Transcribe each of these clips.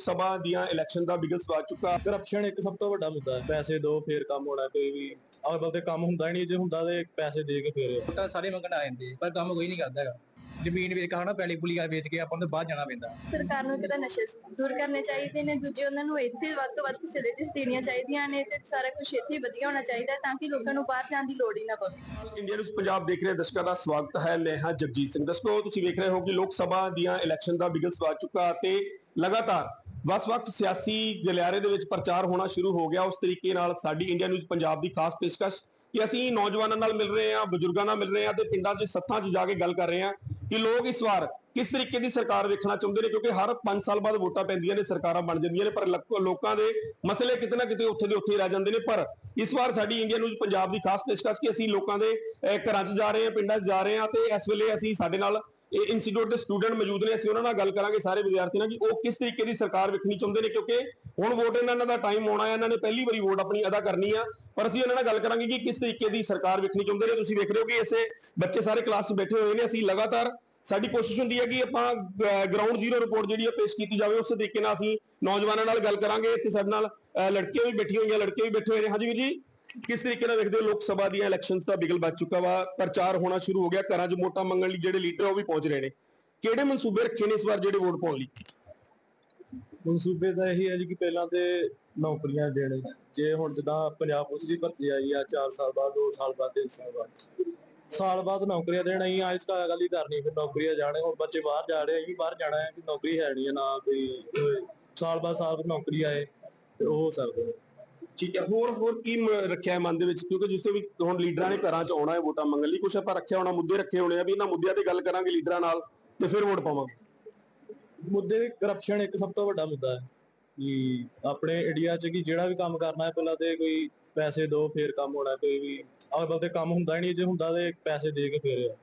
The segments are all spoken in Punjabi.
ਲੋਕ ਸਭਾ ਦੀਆਂ ਇਲੈਕਸ਼ਨ ਦਾ ਬਿਗਲ ਸਵਾਲ ਚੁੱਕਾ। ਕਰਪਸ਼ਨ ਇੱਕ ਸਭ ਤੋਂ ਵੱਡਾ ਮੁੱਦਾ ਹੈ। ਪੈਸੇ ਦੋ ਫੇਰ ਕੰਮ ਹੋਣਾ ਕੋਈ ਵੀ ਅਗਰ ਤੇ ਕੰਮ ਹੁੰਦਾ ਹੀ ਨਹੀਂ। ਜੇ ਹੁੰਦਾ ਤੇ ਪੈਸੇ ਦੇ ਕੇ ਫੇਰ ਵੋਟਾਂ ਸਾਰੇ ਮੰਗਣ ਆ ਜਾਂਦੇ। ਪਰ ਕੰਮ ਕੋਈ ਨਹੀਂ ਕਰਦਾ ਹੈਗਾ। ਜ਼ਮੀਨ ਵੇਚ ਕੇ ਹਨਾ ਪੈਲੀ ਪੁਲੀ ਵੇਚ ਕੇ ਆਪਾਂ ਨੂੰ ਬਾਹਰ ਜਾਣਾ ਪੈਂਦਾ। ਸਰਕਾਰ ਨੂੰ ਕਿਤਾ ਨਸ਼ੇ ਦੂਰ ਕਰਨੇ ਚਾਹੀਦੇ ਨੇ। ਦੂਜੇ ਉਹਨਾਂ ਨੂੰ ਇੱਥੇ ਵੱਧ ਤੋਂ ਵੱਧ ਫੈਸਿਲਿਟੀਆਂ ਦੇਣੀਆਂ ਚਾਹੀਦੀਆਂ ਨੇ ਤੇ ਸਾਰਾ ਕੁਝ ਇੱਥੇ ਹੀ ਵਧੀਆ ਹੋਣਾ ਚਾਹੀਦਾ ਤਾਂ ਕਿ ਲੋਕਾਂ ਨੂੰ ਬਾਹਰ ਜਾਣ ਦੀ ਲੋੜ ਹੀ ਨਾ ਪਵੇ। ਇੰਡੀਆ ਨਿਊਜ਼ ਪੰਜਾਬ ਦੇਖ ਰਹੇ ਦਰਸ਼ਕਾਂ ਦਾ ਸਵਾਗਤ ਹੈ। ਮੈਂ ਹਾਂ ਜਗਜੀਤ ਸਿੰਘ। ਦਰਸ਼ਕੋ ਤੁਸੀਂ ਵੇਖ ਰਹੇ ਹੋ ਕਿ ਲੋਕ ਸਭਾ ਦੀਆਂ ਇਲੈਕਸ਼ਨ ਦਾ ਬਿਗਲ ਸਵਾਲ ਚੁੱਕਾ ਅਤੇ ਲਗਾਤਾਰ ਵੱਖ-ਵੱਖ ਸਿਆਸੀ ਗਲਿਆਰੇ ਦੇ ਵਿੱਚ ਪ੍ਰਚਾਰ ਹੋਣਾ ਸ਼ੁਰੂ ਹੋ ਗਿਆ। ਉਸ ਤਰੀਕੇ ਨਾਲ ਸਾਡੀ ਇੰਡੀਆ ਨਿਊਜ਼ ਪੰਜਾਬ ਦੀ ਖਾਸ ਪੇਸ਼ਕਸ਼ ਕਿ ਅਸੀਂ ਨੌਜਵਾਨਾਂ ਨਾਲ ਮਿਲ ਰਹੇ ਹਾਂ, ਬਜ਼ੁਰਗਾਂ ਨਾਲ ਮਿਲ ਰਹੇ ਹਾਂ ਤੇ ਪਿੰਡਾਂ 'ਚ ਸੱਥਾਂ 'ਚ ਜਾ ਕੇ ਗੱਲ ਕਰ ਰਹੇ ਹਾਂ ਕਿ ਲੋਕ ਇਸ ਵਾਰ ਕਿਸ ਤਰੀਕੇ ਦੀ ਸਰਕਾਰ ਵੇਖਣਾ ਚਾਹੁੰਦੇ ਨੇ ਕਿਉਂਕਿ ਹਰ 5 ਸਾਲ ਬਾਅਦ ਵੋਟਾਂ ਪੈਂਦੀਆਂ ਨੇ, ਸਰਕਾਰਾਂ ਬਣ ਜਾਂਦੀਆਂ ਨੇ, ਪਰ ਲੋਕਾਂ ਦੇ ਮਸਲੇ ਕਿਤੇ ਨਾ ਕਿਤੇ ਉੱਥੇ ਦੇ ਉੱਥੇ ਰਹਿ ਜਾਂਦੇ ਨੇ। ਪਰ ਇਸ ਵਾਰ ਸਾਡੀ ਇੰਡੀਆ ਨਿਊਜ਼ ਪੰਜਾਬ ਦੀ ਖਾਸ ਪੇਸ਼ਕਸ਼ ਕਿ ਅਸੀਂ ਲੋਕਾਂ ਦੇ ਘਰਾਂ 'ਚ ਜਾ ਰਹੇ ਹਾਂ, ਪਿੰਡਾਂ 'ਚ ਜਾ ਰਹੇ ਹਾਂ ਤੇ ਇਸ ਵੇਲੇ ਅਸੀਂ ਸਾਡੇ ਨਾਲ ਇਹ ਇੰਸਟੀਚਿਊਟ ਦੇ ਸਟੂਡੈਂਟ ਮੌਜੂਦ ਨੇ, ਅਸੀਂ ਉਹਨਾਂ ਨਾਲ ਗੱਲ ਕਰਾਂਗੇ ਸਾਰੇ ਵਿਦਿਆਰਥੀਆਂ ਨਾਲ ਕਿ ਉਹ ਕਿਸ ਤਰੀਕੇ ਦੀ ਸਰਕਾਰ ਵੇਖਣੀ ਚਾਹੁੰਦੇ ਨੇ, ਕਿਉਂਕਿ ਹੁਣ ਵੋਟ ਇਹਨਾਂ ਦਾ ਟਾਈਮ ਆਉਣਾ ਹੈ, ਇਹਨਾਂ ਨੇ ਪਹਿਲੀ ਵਾਰੀ ਵੋਟ ਆਪਣੀ ਅਦਾ ਕਰਨੀ ਆ, ਪਰ ਅਸੀਂ ਇਹਨਾਂ ਨਾਲ ਗੱਲ ਕਰਾਂਗੇ ਕਿ ਕਿਸ ਤਰੀਕੇ ਦੀ ਸਰਕਾਰ ਵੇਖਣੀ ਚਾਹੁੰਦੇ ਨੇ, ਤੁਸੀਂ ਵੇਖ ਰਹੇ ਹੋ ਕਿ ਇਸੇ ਬੱਚੇ ਸਾਰੇ ਕਲਾਸ 'ਚ ਬੈਠੇ ਹੋਏ ਨੇ, ਅਸੀਂ ਲਗਾਤਾਰ ਸਾਡੀ ਕੋਸ਼ਿਸ਼ ਹੁੰਦੀ ਹੈ ਕਿ ਆਪਾਂ ਗਰਾਊਂਡ ਜ਼ੀਰੋ ਰਿਪੋਰਟ ਜਿਹੜੀ ਹੈ ਪੇਸ਼ ਕੀਤੀ ਜਾਵੇ, ਉਸੇ ਤਰੀਕੇ ਨਾਲ ਅਸੀਂ ਨੌਜਵਾਨਾਂ ਨਾਲ ਗੱਲ ਕਰਾਂਗੇ, ਇੱਥੇ ਸਾਡੇ ਨਾਲ ਲੜਕੀਆਂ ਵੀ ਬੈਠੀਆਂ ਹੋਈਆਂ, ਲੜਕੇ ਵੀ ਬੈਠੇ ਹੋਏ ਨੇ। ਹਾਂਜੀ ਵੀਰ ਜੀ? ਕਿਸ ਤਰੀਕੇ ਨਾਲ ਵੇਖਦੇ ਹੋ ਲੋਕ ਸਭਾ ਦੀਆਂ ਇਲੈਕਸ਼ਨਸ ਦਾ ਬਿਗਲ ਵੱਜ ਚੁੱਕਾ ਵਾ, ਪ੍ਰਚਾਰ ਹੋਣਾ ਸ਼ੁਰੂ ਹੋ ਗਿਆ, ਘਰਾਂ 'ਚ ਵੋਟਾਂ ਮੰਗਣ ਲਈ ਜਿਹੜੇ ਲੀਡਰ ਉਹ ਵੀ ਪਹੁੰਚ ਰਹੇ ਨੇ। ਕਿਹੜੇ ਮਨਸੂਬੇ ਰੱਖੇ ਨੇ ਇਸ ਵਾਰ ਜਿਹੜੇ ਵੋਟ ਪਾਉਣ ਲਈ? ਮਨਸੂਬੇ ਦਾ ਇਹੀ ਹੈ ਜੀ ਕਿ ਪਹਿਲਾਂ ਤੇ ਨੌਕਰੀਆਂ ਦੇਣੇ। ਜੇ ਹੁਣ ਜਿੱਦਾਂ ਪੰਜਾਬ ਪੁਲਿਸ ਦੀ ਭਰਤੀ ਆਈ ਆ 4 ਸਾਲ ਬਾਅਦ 2 ਸਾਲ ਬਾਅਦ 3 ਸਾਲ ਬਾਅਦ। ਸਾਲ ਬਾਅਦ ਨੌਕਰੀਆਂ ਦੇਣ ਅਸੀਂ ਅੱਜ ਕੱਲ੍ਹ ਗੱਲ ਹੀ ਕਰਨੀ ਫਿਰ ਨੌਕਰੀਆਂ ਜਾਣੇ, ਹੁਣ ਬੱਚੇ ਬਾਹਰ ਜਾ ਰਹੇ ਆ, ਅਸੀਂ ਬਾਹਰ ਜਾਣਾ ਹੈ ਕਿ ਨੌਕਰੀ ਹੈ ਨਹੀਂ ਨਾ ਕੋਈ, ਸਾਲ ਬਾਅਦ ਸਾਲ ਬਾਅਦ ਨੌਕਰੀ ਆਏ, ਤੇ ਉਹ ਹੋ ਸਕਦਾ। ਠੀਕ ਹੈ ਹੋਰ ਹੋਰ ਕੀ ਮ- ਰੱਖਿਆ ਹੈ ਮਨ ਦੇ ਵਿੱਚ? ਕਿਉਂਕਿ ਜਿਸ ਤੇ ਵੀ ਹੁਣ ਲੀਡਰਾਂ ਨੇ ਘਰਾਂ 'ਚ ਆਉਣਾ ਹੈ, ਵੋਟਾਂ ਮੰਗਣ ਲਈ ਕੁਝ ਆਪਾਂ ਰੱਖਿਆ ਹੋਣਾ, ਮੁੱਦੇ ਰੱਖੇ ਹੋਣੇ ਆ ਵੀ ਇਹਨਾਂ ਮੁੱਦਿਆਂ ਤੇ ਗੱਲ ਕਰਾਂਗੇ ਲੀਡਰਾਂ ਨਾਲ ਤੇ ਫਿਰ ਵੋਟ ਪਾਵਾਂਗੇ। ਮੁੱਦੇ ਕਰਪਸ਼ਨ ਇੱਕ ਸਭ ਤੋਂ ਵੱਡਾ ਮੁੱਦਾ ਹੈ ਕਿ ਆਪਣੇ ਇੰਡੀਆ 'ਚ ਕਿ ਜਿਹੜਾ ਵੀ ਕੰਮ ਕਰਨਾ ਹੈ, ਪਹਿਲਾਂ ਤੇ ਕੋਈ ਪੈਸੇ ਦੋ, ਫੇਰ ਕੰਮ ਹੋਣਾ ਕੋਈ ਵੀ ਅਗਰ ਤੇ ਕੰਮ ਹੁੰਦਾ ਹੀ ਨਹੀਂ, ਜੇ ਹੁੰਦਾ ਤੇ ਪੈਸੇ ਦੇ ਕੇ ਫੇਰ ਆ।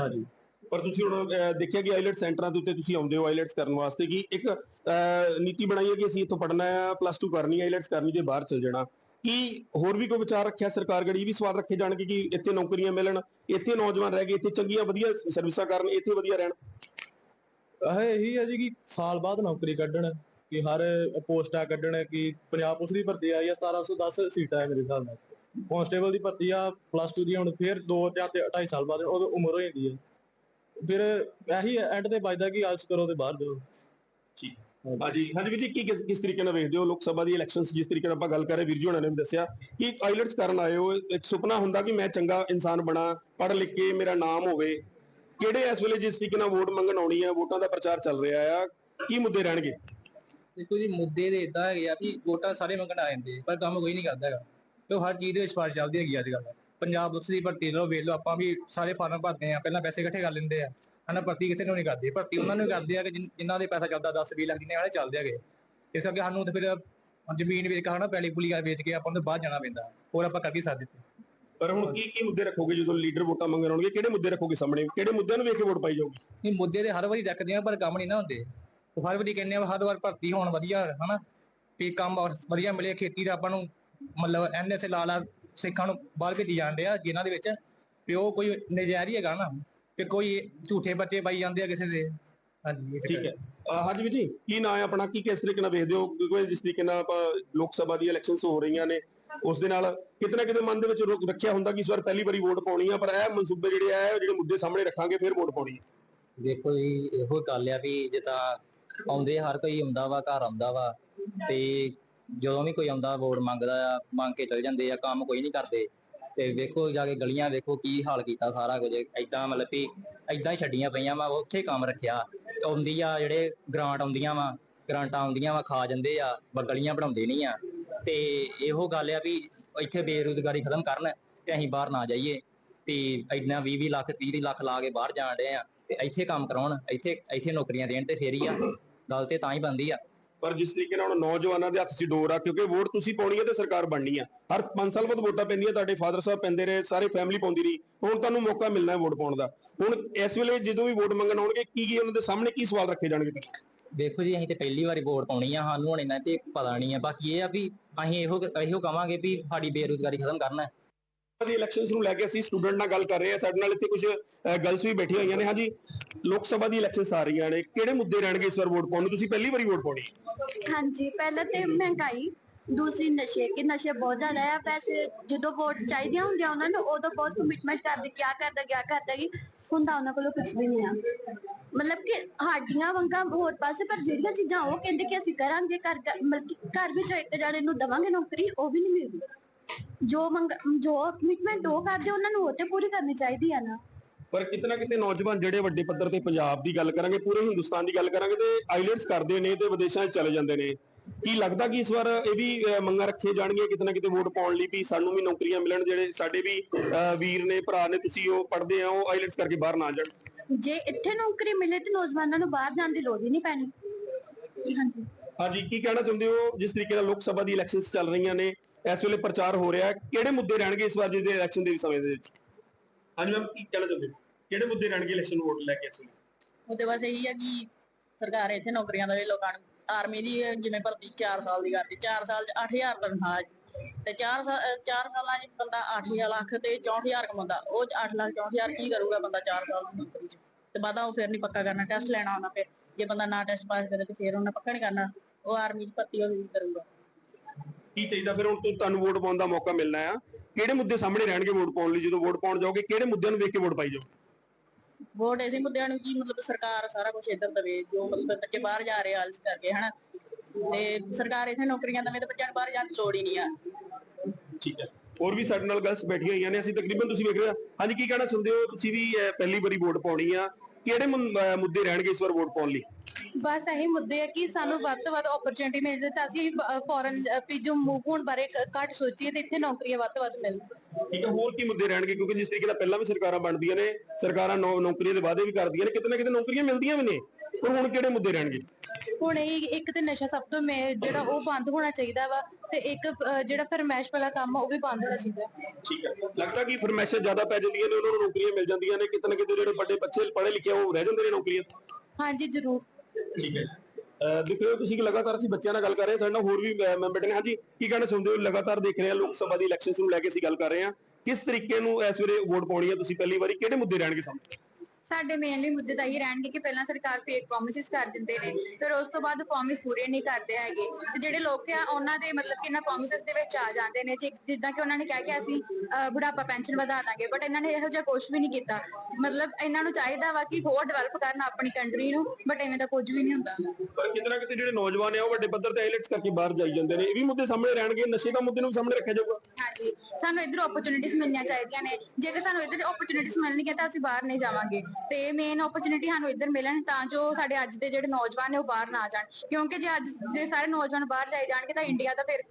ਹਾਂਜੀ। ਪਰ ਤੁਸੀਂ ਹੁਣ ਦੇਖਿਆ ਕਿ ਆਈਲੈਟ ਸੈਂਟਰਾਂ ਦੇ ਉੱਤੇ ਤੁਸੀਂ ਆਉਂਦੇ ਹੋ ਆਈਲੈਟਸ ਕਰਨ ਵਾਸਤੇ ਕਿ ਇੱਕ ਨੀਤੀ ਬਣਾਈ ਹੈ ਕਿ ਅਸੀਂ ਇੱਥੋਂ ਪੜ੍ਹਨਾ ਹੈ ਪਲੱਸ 2 ਕਰਨੀ ਹੈ, ਆਈਲੈਟਸ ਕਰਨੀ ਤੇ ਬਾਹਰ ਚਲ ਜਾਣਾ। ਕੀ ਹੋਰ ਵੀ ਕੋਈ ਵਿਚਾਰ ਰੱਖਿਆ ਸਰਕਾਰ ਗੜੀ? ਵੀ ਸਵਾਲ ਰੱਖੇ ਜਾਣਗੇ ਕਿ ਇੱਥੇ ਨੌਕਰੀਆਂ ਮਿਲਣ, ਇੱਥੇ ਨੌਜਵਾਨ ਰਹਿ ਗਏ, ਇੱਥੇ ਚੰਗੀਆਂ ਵਧੀਆ ਸਰਵਿਸਾਂ ਕਰਨ, ਇੱਥੇ ਵਧੀਆ ਰਹਿਣ। ਇਹ ਇਹੀ ਹੈ ਜੀ ਕਿ ਸਾਲ ਬਾਅਦ ਨੌਕਰੀ ਕੱਢਣ, ਕਿ ਹਰ ਪੋਸਟਾਂ ਕੱਢਣ, ਕਿ ਪੰਜਾਬ ਪੁਲਿਸ ਦੀ ਭਰਤੀ ਆਈ ਆ 1710 ਸੀਟਾਂ ਹੈ ਮੇਰੇ ਹਿਸਾਬ ਨਾਲ। ਕਾਂਸਟੇਬਲ ਦੀ ਭਰਤੀ ਆ ਪਲੱਸ 2 ਦੀ, ਹੁਣ ਫਿਰ 2 ਜਾਂ 2.5 ਸਾਲ ਬਾਅਦ, ਉਦੋਂ ਉਮਰ ਹੋ ਜਾਂਦੀ ਹੈ। ਫਿਰ ਇਹੀ ਐਂਡ ਤੇ ਵੱਜਦਾ ਕਿ ਆਲਸ ਕਰੋ ਤੇ ਬਾਹਰ ਜਾਓ। ਹਾਂਜੀ ਹਾਂਜੀ ਵੀਰ ਜੀ ਕੀ ਕਿਸ ਕਿਸ ਤਰੀਕੇ ਨਾਲ ਵੇਖਦੇ ਹੋ? ਲੋਕ ਸਭਾ ਦੀ ਇਲੈਕਸ਼ਨਸ ਜਿਸ ਤਰੀਕੇ ਨਾਲ ਆਪਾਂ ਗੱਲ ਕਰ ਰਹੇ ਵੀਰ ਜੀ ਹੋਣਾ ਨੇ ਦੱਸਿਆ ਕਿ ਆਈਲੈਟਸ ਕਰਨ ਆਏ ਹੋ ਇੱਕ ਸੁਪਨਾ ਹੁੰਦਾ ਕਿ ਮੈਂ ਚੰਗਾ ਇਨਸਾਨ ਬਣਾ ਪੜ੍ਹ ਲਿਖ ਕੇ ਮੇਰਾ ਨਾਮ ਹੋਵੇ। ਕਿਹੜੇ ਇਸ ਵੇਲੇ ਜਿਸ ਤਰੀਕੇ ਨਾਲ ਵੋਟ ਮੰਗਣ ਆਉਣੀ ਹੈ ਵੋਟਾਂ ਦਾ ਪ੍ਰਚਾਰ ਚੱਲ ਰਿਹਾ ਆ ਕੀ ਮੁੱਦੇ ਰਹਿਣਗੇ? ਦੇਖੋ ਜੀ ਮੁੱਦੇ ਦੇ ਇਦਾਂ ਹੈਗੇ ਆ ਵੀ ਵੋਟਾਂ ਸਾਰੇ ਮੰਗਣ ਆ ਜਾਂਦੇ ਪਰ ਕੰਮ ਕੋਈ ਨਹੀਂ ਕਰਦਾ ਹੈਗਾ। ਤੇ ਉਹ ਹਰ ਚੀਜ਼ ਦੇ ਵਿੱਚ ਫਾਰ ਚੱਲਦੀ ਹੈਗੀ ਅੱਜ ਕੱਲ੍ਹ। ਪੰਜਾਬ ਪੁਲਿਸ ਦੀ ਭਰਤੀ ਲੋ ਵੇਖ ਲਓ ਆਪਾਂ ਵੀ ਸਾਰੇ ਫਾਰਮ ਭਰਦੇ ਆ ਪਹਿਲਾਂ ਪੈਸੇ ਇਕੱਠੇ ਕਰ ਲੈਂਦੇ ਆ। ਹਨਾ ਭਰਤੀ ਕਿਸੇ ਨੂੰ ਨਹੀਂ ਕਰਦੇ ਭਰਤੀ ਉਹਨਾਂ ਨੂੰ ਕਰਦੇ ਆ ਕਿ ਜਿਨ- ਜਿਨ੍ਹਾਂ ਦੇ ਪੈਸਾ ਚੱਲਦਾ 10 20 ਲੱਖ ਜਿੰਨੇ ਵਾਲੇ ਚੱਲਦੇ ਹੈਗੇ। ਇਸ ਕਰਕੇ ਸਾਨੂੰ ਤੇ ਫਿਰ ਜ਼ਮੀਨ ਵੇਚ ਕੇ ਹਨਾ ਪੈਲੀ ਪੁਲੀ ਕਰ ਵੇਚ ਕੇ ਆਪਾਂ ਨੂੰ ਬਾਹਰ ਜਾਣਾ ਪੈਂਦਾ ਹੋਰ ਆਪਾਂ ਕਰ ਵੀ ਸਕਦੇ? ਪਰ ਹੁਣ ਕੀ ਕੀ ਮੁੱਦੇ ਰੱਖੋਗੇ ਜਦੋਂ ਲੀਡਰ ਵੋਟਾਂ ਮੰਗਣ ਆਉਣਗੇ? ਕਿਹੜੇ ਮੁੱਦੇ ਰੱਖੋਗੇ ਸਾਹਮਣੇ? ਕਿਹੜੇ ਮੁੱਦਿਆਂ ਨੂੰ ਵੇਖ ਕੇ ਵੋਟ ਪਾਈ ਜਾਊਗੀ? ਇਹ ਮੁੱਦੇ ਤੇ ਹਰ ਵਾਰੀ ਰੱਖਦੇ ਆ ਪਰ ਕੰਮ ਨਹੀਂ ਨਾ ਹੁੰਦੇ। ਉਹ ਹਰ ਵਾਰੀ ਕਹਿੰਦੇ ਆ ਹਰ ਵਾਰ ਭਰਤੀ ਹੋਣ ਵਧੀਆ ਹਨਾ। ਵੀ ਕੰਮ ਔਰ ਵਧੀਆ ਮਿਲੇ ਖੇਤੀ ਦਾ ਆਪਾਂ ਨੂੰ ਮਤਲਬ ਐਨਐਸਏ ਲਾ ਲਾ ਸਿੱਖਾਂ ਨੂੰ ਬਾਹਰ ਭੇਜੀ ਜਾਂਦੇ ਆ ਜਿਨ੍ਹਾਂ ਦੇ ਵਿੱਚ ਵੀ ਉਹ ਕੋਈ ਨਜਾਇਜ਼ ਹੀ ਹੈਗਾ ਨਾ ਕਿ ਕੋਈ ਝੂਠੇ ਬੱਚੇ ਪਾਈ ਜਾਂਦੇ ਆ ਕਿਸੇ ਦੇ। ਹਾਂਜੀ ਠੀਕ ਹੈ। ਹਾਂਜੀ ਜੀ ਕੀ ਨਾਂ ਹੈ ਆਪਣਾ? ਕੀ ਕਿਸ ਤਰੀਕੇ ਨਾਲ ਵੇਖਦੇ ਹੋ? ਕਿਉਂਕਿ ਜਿਸ ਤਰੀਕੇ ਨਾਲ ਆਪਾਂ ਲੋਕ ਸਭਾ ਦੀ ਇਲੈਕਸ਼ਨਸ ਹੋ ਰਹੀਆਂ ਨੇ ਉਸ ਦੇ ਨਾਲ ਕਿਤੇ ਨਾ ਕਿਤੇ ਮਨ ਦੇ ਵਿੱਚ ਰੁਕ- ਰੱਖਿਆ ਹੁੰਦਾ ਕਿ ਇਸ ਵਾਰ ਪਹਿਲੀ ਵਾਰੀ ਵੋਟ ਪਾਉਣੀ ਆ ਪਰ ਇਹ ਮਨਸੂਬੇ ਜਿਹੜੇ ਆ ਜਿਹੜੇ ਮੁੱਦੇ ਸਾਹਮਣੇ ਰੱਖਾਂਗੇ ਫਿਰ ਵੋਟ ਪਾਉਣੀ ਹੈ ਦੇਖੋ ਜੀ ਇਹੋ ਗੱਲ ਆ ਵੀ ਜਿੱਦਾਂ ਆਉਂਦੇ ਹਰ ਕੋਈ ਆਉਂਦਾ ਵਾ ਘਰ ਆਉਂਦਾ ਵਾ ਤੇ ਜਦੋਂ ਵੀ ਕੋਈ ਆਉਂਦਾ, ਵੋਟ ਮੰਗਦਾ ਆ, ਮੰਗ ਕੇ ਚਲ ਜਾਂਦੇ ਆ, ਕੰਮ ਕੋਈ ਨਹੀਂ ਕਰਦੇ। ਤੇ ਵੇਖੋ, ਜਾ ਕੇ ਗਲੀਆਂ ਵੇਖੋ ਕੀ ਹਾਲ ਕੀਤਾ ਸਾਰਾ ਕੁਝ। ਐਦਾਂ ਮਤਲਬ ਵੀ ਐਦਾਂ ਹੀ ਛੱਡੀਆਂ ਪਈਆਂ ਵਾ, ਉੱਥੇ ਕੰਮ ਰੱਖਿਆ। ਆਉਂਦੀ ਆ ਜਿਹੜੇ ਗ੍ਰਾਂਟ ਆਉਂਦੀਆਂ ਵਾ ਗ੍ਰਾਂਟਾਂ ਆਉਂਦੀਆਂ ਵਾ, ਖਾ ਜਾਂਦੇ ਆ ਗਲੀਆਂ ਬਣਾਉਂਦੇ ਨਹੀਂ ਆ। ਤੇ ਇਹੋ ਗੱਲ ਆ ਵੀ ਇੱਥੇ ਬੇਰੁਜ਼ਗਾਰੀ ਖਤਮ ਕਰਨ ਤੇ ਅਸੀਂ ਬਾਹਰ ਨਾ ਜਾਈਏ। ਵੀ ਇੰਨਾ 20 20 ਲੱਖ 30 ਲੱਖ ਲਾ ਕੇ ਬਾਹਰ ਜਾਣ ਡਏ ਆ। ਤੇ ਇੱਥੇ ਕੰਮ ਕਰਾਉਣ, ਇੱਥੇ ਇੱਥੇ ਨੌਕਰੀਆਂ ਦੇਣ ਤੇ ਫੇਰ ਹੀ ਆ। ਗੱਲ ਤੇ ਤਾਂ ਹੀ ਬੰਦੀ ਆ। ਪਰ ਜਿਸ ਤਰੀਕੇ ਨਾਲ ਹੁਣ ਨੌਜਵਾਨਾਂ ਦੇ ਹੱਥ 'ਚ ਡੋਰ ਆ, ਕਿਉਂਕਿ ਵੋਟ ਤੁਸੀਂ ਪਾਉਣੀ ਹੈ ਤੇ ਸਰਕਾਰ ਬਣਨੀ ਆ। ਹਰ 5 ਸਾਲ ਬਾਅਦ ਵੋਟਾਂ ਪੈਂਦੀਆਂ, ਤੁਹਾਡੇ ਫਾਦਰ ਸਾਹਿਬ ਪੈਂਦੇ ਰਹੇ, ਸਾਰੇ ਫੈਮਿਲੀ ਪਾਉਂਦੀ ਰਹੀ। ਹੁਣ ਤੁਹਾਨੂੰ ਮੌਕਾ ਮਿਲਣਾ ਹੈ ਵੋਟ ਪਾਉਣ ਦਾ। ਹੁਣ ਇਸ ਵੇਲੇ ਜਦੋਂ ਵੀ ਵੋਟ ਮੰਗਣ ਆਉਣਗੇ, ਕੀ ਕੀ ਉਹਨਾਂ ਦੇ ਸਾਹਮਣੇ ਕੀ ਸਵਾਲ ਰੱਖੇ ਜਾਣਗੇ ਦੇਖੋ ਜੀ, ਅਸੀਂ ਤੇ ਪਹਿਲੀ ਵਾਰੀ ਵੋਟ ਪਾਉਣੀ ਆ, ਸਾਨੂੰ ਹੁਣ ਇਹਨਾਂ ਤੇ ਪਤਾ ਨਹੀਂ ਆ। ਬਾਕੀ ਇਹ ਆ ਵੀ ਅਸੀਂ ਇਹੋ ਇਹੋ ਕਵਾਂਗੇ ਵੀ ਸਾਡੀ ਬੇਰੁਜ਼ਗਾਰੀ ਖਤਮ ਕਰਨਾ ਦੀ ਇਲੈਕਸ਼ਨਸ ਨੂੰ ਲੈ ਕੇ ਅਸੀਂ ਸਟੂਡੈਂਟ ਨਾਲ ਗੱਲ ਕਰ ਰਹੇ ਹਾਂ, ਸਾਡੇ ਨਾਲ ਇੱਥੇ ਕੁਝ ਗਰਲਸ ਵੀ ਬੈਠੀਆਂ ਹੋਈਆਂ ਨੇ। ਹਾਂਜੀ, ਲੋਕ ਸਭਾ ਦੀ ਇਲੈਕਸ਼ਨਸ ਆ ਰਹੀਆਂ ਨੇ। ਕਿਹੜੇ ਮੁੱਦੇ ਰਹਿਣਗੇ ਇਸ ਵਾਰ ਵੋਟ ਪਾਉਣ ਨੂੰ? ਤੁਸੀਂ ਪਹਿਲੀ ਵਾਰੀ ਵੋਟ ਪਾਉਣੀ ਹਾਂਜੀ, ਪਹਿਲਾਂ ਤੇ ਮਹਿੰਗਾਈ, ਦੂਸਰੀ ਨਸ਼ੇ, ਕਿ ਨਸ਼ੇ ਬਹੁਤ ਜ਼ਿਆਦਾ ਆ। ਵੈਸੇ ਜਦੋਂ ਵੋਟ ਚਾਹੀਦੀਆਂ ਹੁੰਦੀਆਂ ਉਹਨਾਂ ਨੂੰ, ਉਦੋਂ ਬਹੁਤ ਕਮਿਟਮੈਂਟ ਕਰਦੇ, ਕਿਆ ਕਰਦਾ ਕਿਆ ਕਰਦਾ ਕਿ ਹੁੰਦਾ ਉਹਨਾਂ ਕੋਲੋਂ ਕੁਝ ਵੀ ਨਹੀਂ ਆ। ਮਤਲਬ ਕਿ ਹਾਡੀਆਂ ਵੰਗਾਂ ਹੋਰ ਪਾਸੇ, ਪਰ ਜਿਹੜੀਆਂ ਚੀਜ਼ਾਂ ਉਹ ਕਹਿੰਦੇ ਕਿ ਅਸੀਂ ਕਰਾਂਗੇ ਘਰ, ਮਤਲਬ ਕਿ ਘਰ ਵਿੱਚ ਇੱਕ ਜਾਣੇ ਨੂੰ ਦਵਾਂਗੇ ਨੌਕਰੀ, ਉਹ ਵੀ ਨਹੀਂ ਮਿਲਦੀ। ਜੋ ਮੰਗ ਜੋ ਕਮਿਟਮੈਂਟ ਉਹ ਕਰਦੇ ਉਹਨਾਂ ਨੂੰ ਉਹ ਤੇ ਪੂਰੀ ਕਰਨੀ ਚਾਹੀਦੀ ਆ ਨਾ। ਪਰ ਕਿਤੇ ਨਾ ਕਿਤੇ ਨੌਜਵਾਨ ਜਿਹੜੇ ਵੱਡੇ ਪੱਧਰ ਤੇ ਪੰਜਾਬ ਦੀ ਗੱਲ ਕਰਾਂਗੇ ਪੂਰੇ ਹਿੰਦੁਸਤਾਨ ਦੀ ਗੱਲ ਕਰਾਂਗੇ ਤੇ ਆਈਲੈਟਸ ਕਰਦੇ ਨੇ ਤੇ ਵਿਦੇਸ਼ਾਂ 'ਚ ਚਲੇ ਜਾਂਦੇ ਨੇ। ਕੀ ਲੱਗਦਾ ਕਿ ਇਸ ਵਾਰ ਇਹ ਵੀ ਮੰਗਾਂ ਰੱਖੀਆਂ ਜਾਣਗੀਆਂ ਕਿਤੇ ਨਾ ਕਿਤੇ ਵੋਟ ਪਾਉਣ ਲਈ ਵੀ ਸਾਨੂੰ ਵੀ ਨੌਕਰੀਆਂ ਮਿਲਣ ਜਿਹੜੇ ਸਾਡੇ ਵੀ ਵੀਰ ਨੇ ਭਰਾ ਨੇ ਤੁਸੀਂ ਉਹ ਪੜ੍ਹਦੇ ਆ ਉਹ ਆਈਲੈਟਸ ਕਰਕੇ ਬਾਹਰ ਨਾ ਜਾਣ। ਜੇ ਇੱਥੇ ਨੌਕਰੀ ਮਿਲੇ ਤੇ ਨੌਜਵਾਨਾਂ ਨੂੰ ਬਾਹਰ ਜਾਣ ਦੀ ਲੋੜ ਹੀ ਨਹੀਂ ਪੈਣੀ। ਹਾਂਜੀ। ਹਾਂਜੀ, ਕੀ ਕਹਿਣਾ ਚਾਹੁੰਦੇ ਹੋ? ਜਿਸ ਤਰੀਕੇ ਨਾਲ ਲੋਕ ਸਭਾ ਦੀ ਇਲੈਕਸ਼ਨਸ ਚੱਲ ਰਹੀਆਂ ਨੇ, ਇਸ ਵੇਲੇ ਪ੍ਰਚਾਰ ਹੋ ਰਿਹਾ ਹੈ। ਕਿਹੜੇ ਮੁੱਦੇ ਰਹਿਣਗੇ ਇਸ ਵਾਰ ਜਿਹਦੇ ਇਲੈਕਸ਼ਨ ਦੇ ਸਮੇਂ ਦੇ ਵਿੱਚ? ਹਾਂਜੀ ਮੈਮ ਕੀ ਕਹਿਣਾ ਚਾਹੁੰਦੇ ਹੋ? ਕਿਹੜੇ ਮੁੱਦੇ ਰਹਿਣਗੇ ਇਲੈਕਸ਼ਨ ਵੋਟ ਲੈ ਕੇ ਇਸ ਵੇਲੇ? ਬਸ ਇਹੀ ਹੈ ਕਿ ਸਰਕਾਰ ਇੱਥੇ ਨੌਕਰੀਆਂ ਦੇਵੇ ਲੋਕਾਂ ਨੂੰ, ਆਰਮੀ ਦੀ ਜਿਵੇਂ ਭਰਤੀ 4 ਸਾਲ ਦੀ ਕਰਦੀ 4 ਸਾਲ ਚ 8000 ਤਨਖਾਹ ਤੇ 4 4 ਸਾਲਾਂ ਚ ਬੰਦਾ 8 ਲੱਖ ਤੇ 64000 ਕਮਾਉਂਦਾ, ਉਹ 8 ਲੱਖ 64000 ਕੀ ਕਰੂਗਾ ਬੰਦਾ 4 ਸਾਲ ਦੀ ਨੌਕਰੀ ਚ? ਤੇ ਬਾਅਦ ਉਹ ਫਿਰ ਨਹੀਂ ਪੱਕਾ ਕਰਨਾ ਟੈਸਟ ਲੈਣਾ ਉਹਨਾਂ ਫਿਰ, ਜੇ ਬੰਦਾ ਨਾ ਟੈਸਟ ਪਾਸ ਕਰੇ ਤੇ ਫਿਰ ਉਹਨਾਂ ਪੱਕਾ ਨਹੀਂ ਕਰਨਾ। ਉਹ ਆਰਮੀ ਚ ਭਰਤੀ ਹੋ ਵੀ ਕਰੂਗਾ। ਕੀ ਚਾਹੀਦਾ ਫਿਰ? ਹੁਣ ਤੋਂ ਤੁਹਾਨੂੰ ਵੋਟ ਪਾਉਣ ਦਾ ਮੌਕਾ ਮਿਲਣਾ ਆ। ਕਿਹੜੇ ਮੁੱਦੇ ਸਾਹਮਣੇ ਰਹਿਣਗੇ ਵੋਟ ਪਾਉਣ ਲਈ? ਜਦੋਂ ਵੋਟ ਪਾਉਣ ਜਾਓਗੇ ਕਿਹੜੇ ਮੁੱਦਿਆਂ ਨੂੰ ਵੇਖ ਕੇ ਵੋਟ ਪਾਈ ਜਾਓ ਵੋਟ ਐਸੇ ਮੁੱਦਿਆਂ ਨੂੰ ਕੀ ਮਤਲਬ ਸਰਕਾਰ ਸਾਰਾ ਕੁਝ ਇੱਧਰ ਦਵੇ ਜੋ ਮਤਲਬ ਬੱਚੇ ਬਾਹਰ ਜਾ ਰਹੇ ਆਲਸ ਕਰਕੇ ਹਨਾ? ਤੇ ਸਰਕਾਰ ਇੱਥੇ ਨੌਕਰੀਆਂ ਦਵੇ ਤੇ ਬੱਚਿਆਂ ਨੂੰ ਬਾਹਰ ਜਾਣ ਦੀ ਲੋੜ ਹੀ ਨਹੀਂ ਆ। ਠੀਕ ਹੈ। ਹੋਰ ਵੀ ਸਾਡੇ ਨਾਲ ਗਰਲਸ ਬੈਠੀਆਂ ਹੋਈਆਂ ਨੇ। ਅਸੀਂ ਤਕਰੀਬਨ ਤੁਸੀਂ ਵੇਖ ਰਹੇ ਹੋ ਹਾਂਜੀ ਕੀ ਕਹਿਣਾ ਚਾਹੁੰਦੇ ਹੋ? ਤੁਸੀਂ ਵੀ ਅਹ, ਪਹਿਲੀ ਵਾਰੀ ਵੋਟ ਪਾਉਣੀ ਆ। ਕਿਹੜੇ ਮੁੰ- ਮੁੱਦੇ ਰਹਿਣਗੇ ਇਸ ਵਾਰ ਵੋਟ ਪਾਉਣ ਲਈ? ਬਸ ਇਹੀ ਮੁੱਦੇ ਆ ਕਿ ਸਾਨੂੰ ਵੱਧ ਤੋਂ ਵੱਧ ਓਪਰਚੁਨਿਟੀ ਮਿਲ ਜਾਏ ਤਾਂ ਅਸੀਂ ਫੋਰਨ ਵੀ ਜੋ ਮੂਵ ਹੋਣ ਬਾਰੇ ਘੱਟ ਸੋਚੀਏ ਤੇ ਇੱਥੇ ਨੌਕਰੀਆਂ ਵੱਧ ਤੋਂ ਵੱਧ ਮਿਲਣ। ਠੀਕ ਹੈ ਹੋਰ ਕੀ ਮੁੱਦੇ ਰਹਿਣਗੇ? ਕਿਉਂਕਿ ਜਿਸ ਤਰੀਕੇ ਨਾਲ ਪਹਿਲਾਂ ਵੀ ਸਰਕਾਰਾਂ ਬਣਦੀਆਂ ਨੇ ਸਰਕਾਰਾਂ ਨੌ- ਨੌਕਰੀਆਂ ਦੇ ਵਾਅਦੇ ਵੀ ਕਰਦੀਆਂ ਨੇ ਕਿਤੇ ਨਾ ਕਿਤੇ ਨੌਕਰੀਆਂ ਮਿਲਦੀਆਂ ਵੀ ਨੇ। ਪਰ ਹੁਣ ਕਿਹੜੇ ਮੁੱਦੇ ਰਹਿਣਗੇ? ਹੁਣ ਇਹ ਇੱਕ ਤੇ ਨਸ਼ਾ ਸਭ ਤੋਂ ਮੇ ਜਿਹੜਾ ਉਹ ਬੰਦ ਹੋਣਾ ਚਾਹੀਦਾ ਵਾ। ਤੇ ਇੱਕ ਅਹ, ਜਿਹੜਾ ਫਰਮੈਸ਼ ਵਾਲਾ ਕੰਮ ਆ ਉਹ ਵੀ ਬੰਦ ਹੋਣਾ ਚਾਹੀਦਾ ਠੀਕ ਹੈ। ਲੱਗਦਾ ਕਿ ਫਰਮੈਸ਼ਾਂ ਜ਼ਿਆਦਾ ਪੈ ਜਾਂਦੀਆਂ ਨੇ ਉਹਨਾਂ ਨੂੰ ਨੌਕਰੀਆਂ ਮਿਲ ਜਾਂਦੀਆਂ ਨੇ ਕਿਤੇ ਨਾ ਕਿਤੇ ਜਿਹੜੇ ਵੱਡੇ ਬੱਚੇ ਪੜ੍ਹੇ ਲਿਖੇ ਆ, ਉਹ ਰਹਿ ਜਾਂਦੇ ਨੇ ਨੌਕਰੀਆਂ। ਹਾਂਜੀ ਜ਼ਰੂਰ। ਠੀਕ ਹੈ। ਅਹ ਦੇਖ ਰਹੇ ਹੋ ਤੁਸੀਂ ਕਿ ਲਗਾਤਾਰ ਅਸੀਂ ਬੱਚਿਆਂ ਨਾਲ ਗੱਲ ਕਰ ਰਹੇ ਹਾਂ ਸਾਡੇ ਨਾਲ ਹੋਰ ਵੀ ਮੈਂਬਰ ਨੇ। ਹਾਂਜੀ ਕੀ ਕਹਿਣਾ ਚਾਹੁੰਦੇ ਹੋ? ਲਗਾਤਾਰ ਦੇਖ ਰਹੇ ਹਾਂ ਲੋਕ ਸਭਾ ਦੀ ਇਲੈਕਸ਼ਨਸ ਨੂੰ ਲੈ ਕੇ ਅਸੀਂ ਗੱਲ ਕਰ ਰਹੇ ਹਾਂ। ਕਿਸ ਤਰੀਕੇ ਨੂੰ ਇਸ ਵੇਲੇ ਵੋਟ ਪਾਉਣੀ ਹੈ? ਤੁਸੀਂ ਪਹਿਲੀ ਵਾਰੀ ਕਿਹੜੇ ਮੁੱਦੇ ਰਹਿਣਗੇ ਸਾਹਮਣੇ? ਸਾਡੇ ਮੇਨਲੀ ਮੁੱਦੇ ਤਾਂ ਇਹ ਰਹਿਣਗੇ ਕਿ ਪਹਿਲਾਂ ਸਰਕਾਰ ਫੇਕ ਪ੍ਰੋਮਿਸਸ ਕਰ ਦਿੰਦੇ ਨੇ ਫਿਰ ਉਸ ਤੋਂ ਬਾਅਦ ਪ੍ਰੋਮਿਸ ਪੂਰੇ ਨਹੀਂ ਕਰਦੇ ਹੈਗੇ। ਤੇ ਜਿਹੜੇ ਲੋਕ ਆ ਉਹਨਾਂ ਦੇ ਮਤਲਬ ਕਿ ਇਹਨਾਂ ਪ੍ਰੋਮਿਸਸ ਦੇ ਵਿੱਚ ਆ ਜਾਂਦੇ ਨੇ ਜੇ ਜਿੱਦਾਂ ਕਿ ਉਹਨਾਂ ਨੇ ਕਿਹਾ ਕਿ ਅਸੀਂ ਬੁਢਾਪਾ ਪੈਨਸ਼ਨ ਵਧਾ ਦਾਂਗੇ ਬਟ ਇਹਨਾਂ ਨੇ ਇਹੋ ਜਿਹਾ ਕੁਝ ਵੀ ਨਹੀਂ ਕੀਤਾ। ਮਤਲਬ ਇਹਨਾਂ ਨੂੰ ਚਾਹੀਦਾ ਵਾ ਕਿ ਹੋਰ ਡਿਵੈਲਪ ਕਰਨ ਆਪਣੀ ਕੰਟਰੀ ਨੂੰ ਬਟ ਐਵੇਂ ਦਾ ਕੁਝ ਵੀ ਨਹੀਂ ਹੁੰਦਾ। ਪਰ ਕਿਤੇ ਨਾ ਕਿਤੇ ਜਿਹੜੇ ਨੌਜਵਾਨ ਆ ਉਹ ਵੱਡੇ ਪੱਧਰ ਤੇ ਆਈਲੈਟਸ ਕਰਕੇ ਬਾਹਰ ਜਾਈ ਜਾਂਦੇ ਨੇ। ਇਹ ਵੀ ਮੁੱਦੇ ਸਾਹਮਣੇ ਰਹਿਣਗੇ ਨਸ਼ੇ ਦਾ ਮੁੱਦੇ ਨੂੰ ਵੀ ਸਾਹਮਣੇ ਰੱਖਿਆ ਜਾਊਗਾ। ਹਾਂਜੀ। ਸਾਨੂੰ ਇੱਧਰ ਓਪਰਚੁਨਿਟੀਜ਼ ਮਿਲਣੀਆਂ ਚਾਹੀਦੀਆਂ ਨੇ। ਜੇਕਰ ਸਾਨੂੰ ਇੱਧਰ ਓਪਰਚੁਨਿਟੀਜ਼ ਮਿਲਣਗੀਆਂ ਤਾਂ ਅਸੀਂ ਬਾਹਰ ਨਹੀਂ ਜਾਵਾਂਗੇ। ਤੇ ਮੇਨ ਓਪਰਚੁਨਿਟੀ ਸਾਨੂੰ ਇੱਧਰ ਮਿਲਣ ਤਾਂ ਜੋ ਸਾਡੇ ਅੱਜ ਦੇ ਜਿਹੜੇ ਨੌਜਵਾਨ ਨੇ ਉਹ ਬਾਹਰ ਨਾ ਜਾਣ। ਕਿਉਂਕਿ ਜੇ ਅੱਜ ਜੇ ਸਾਰੇ ਨੌਜਵਾਨ ਬਾਹਰ ਜਾਏ ਜਾਣਗੇ ਤਾਂ ਇੰਡੀਆ ਦਾ ਫਿਰ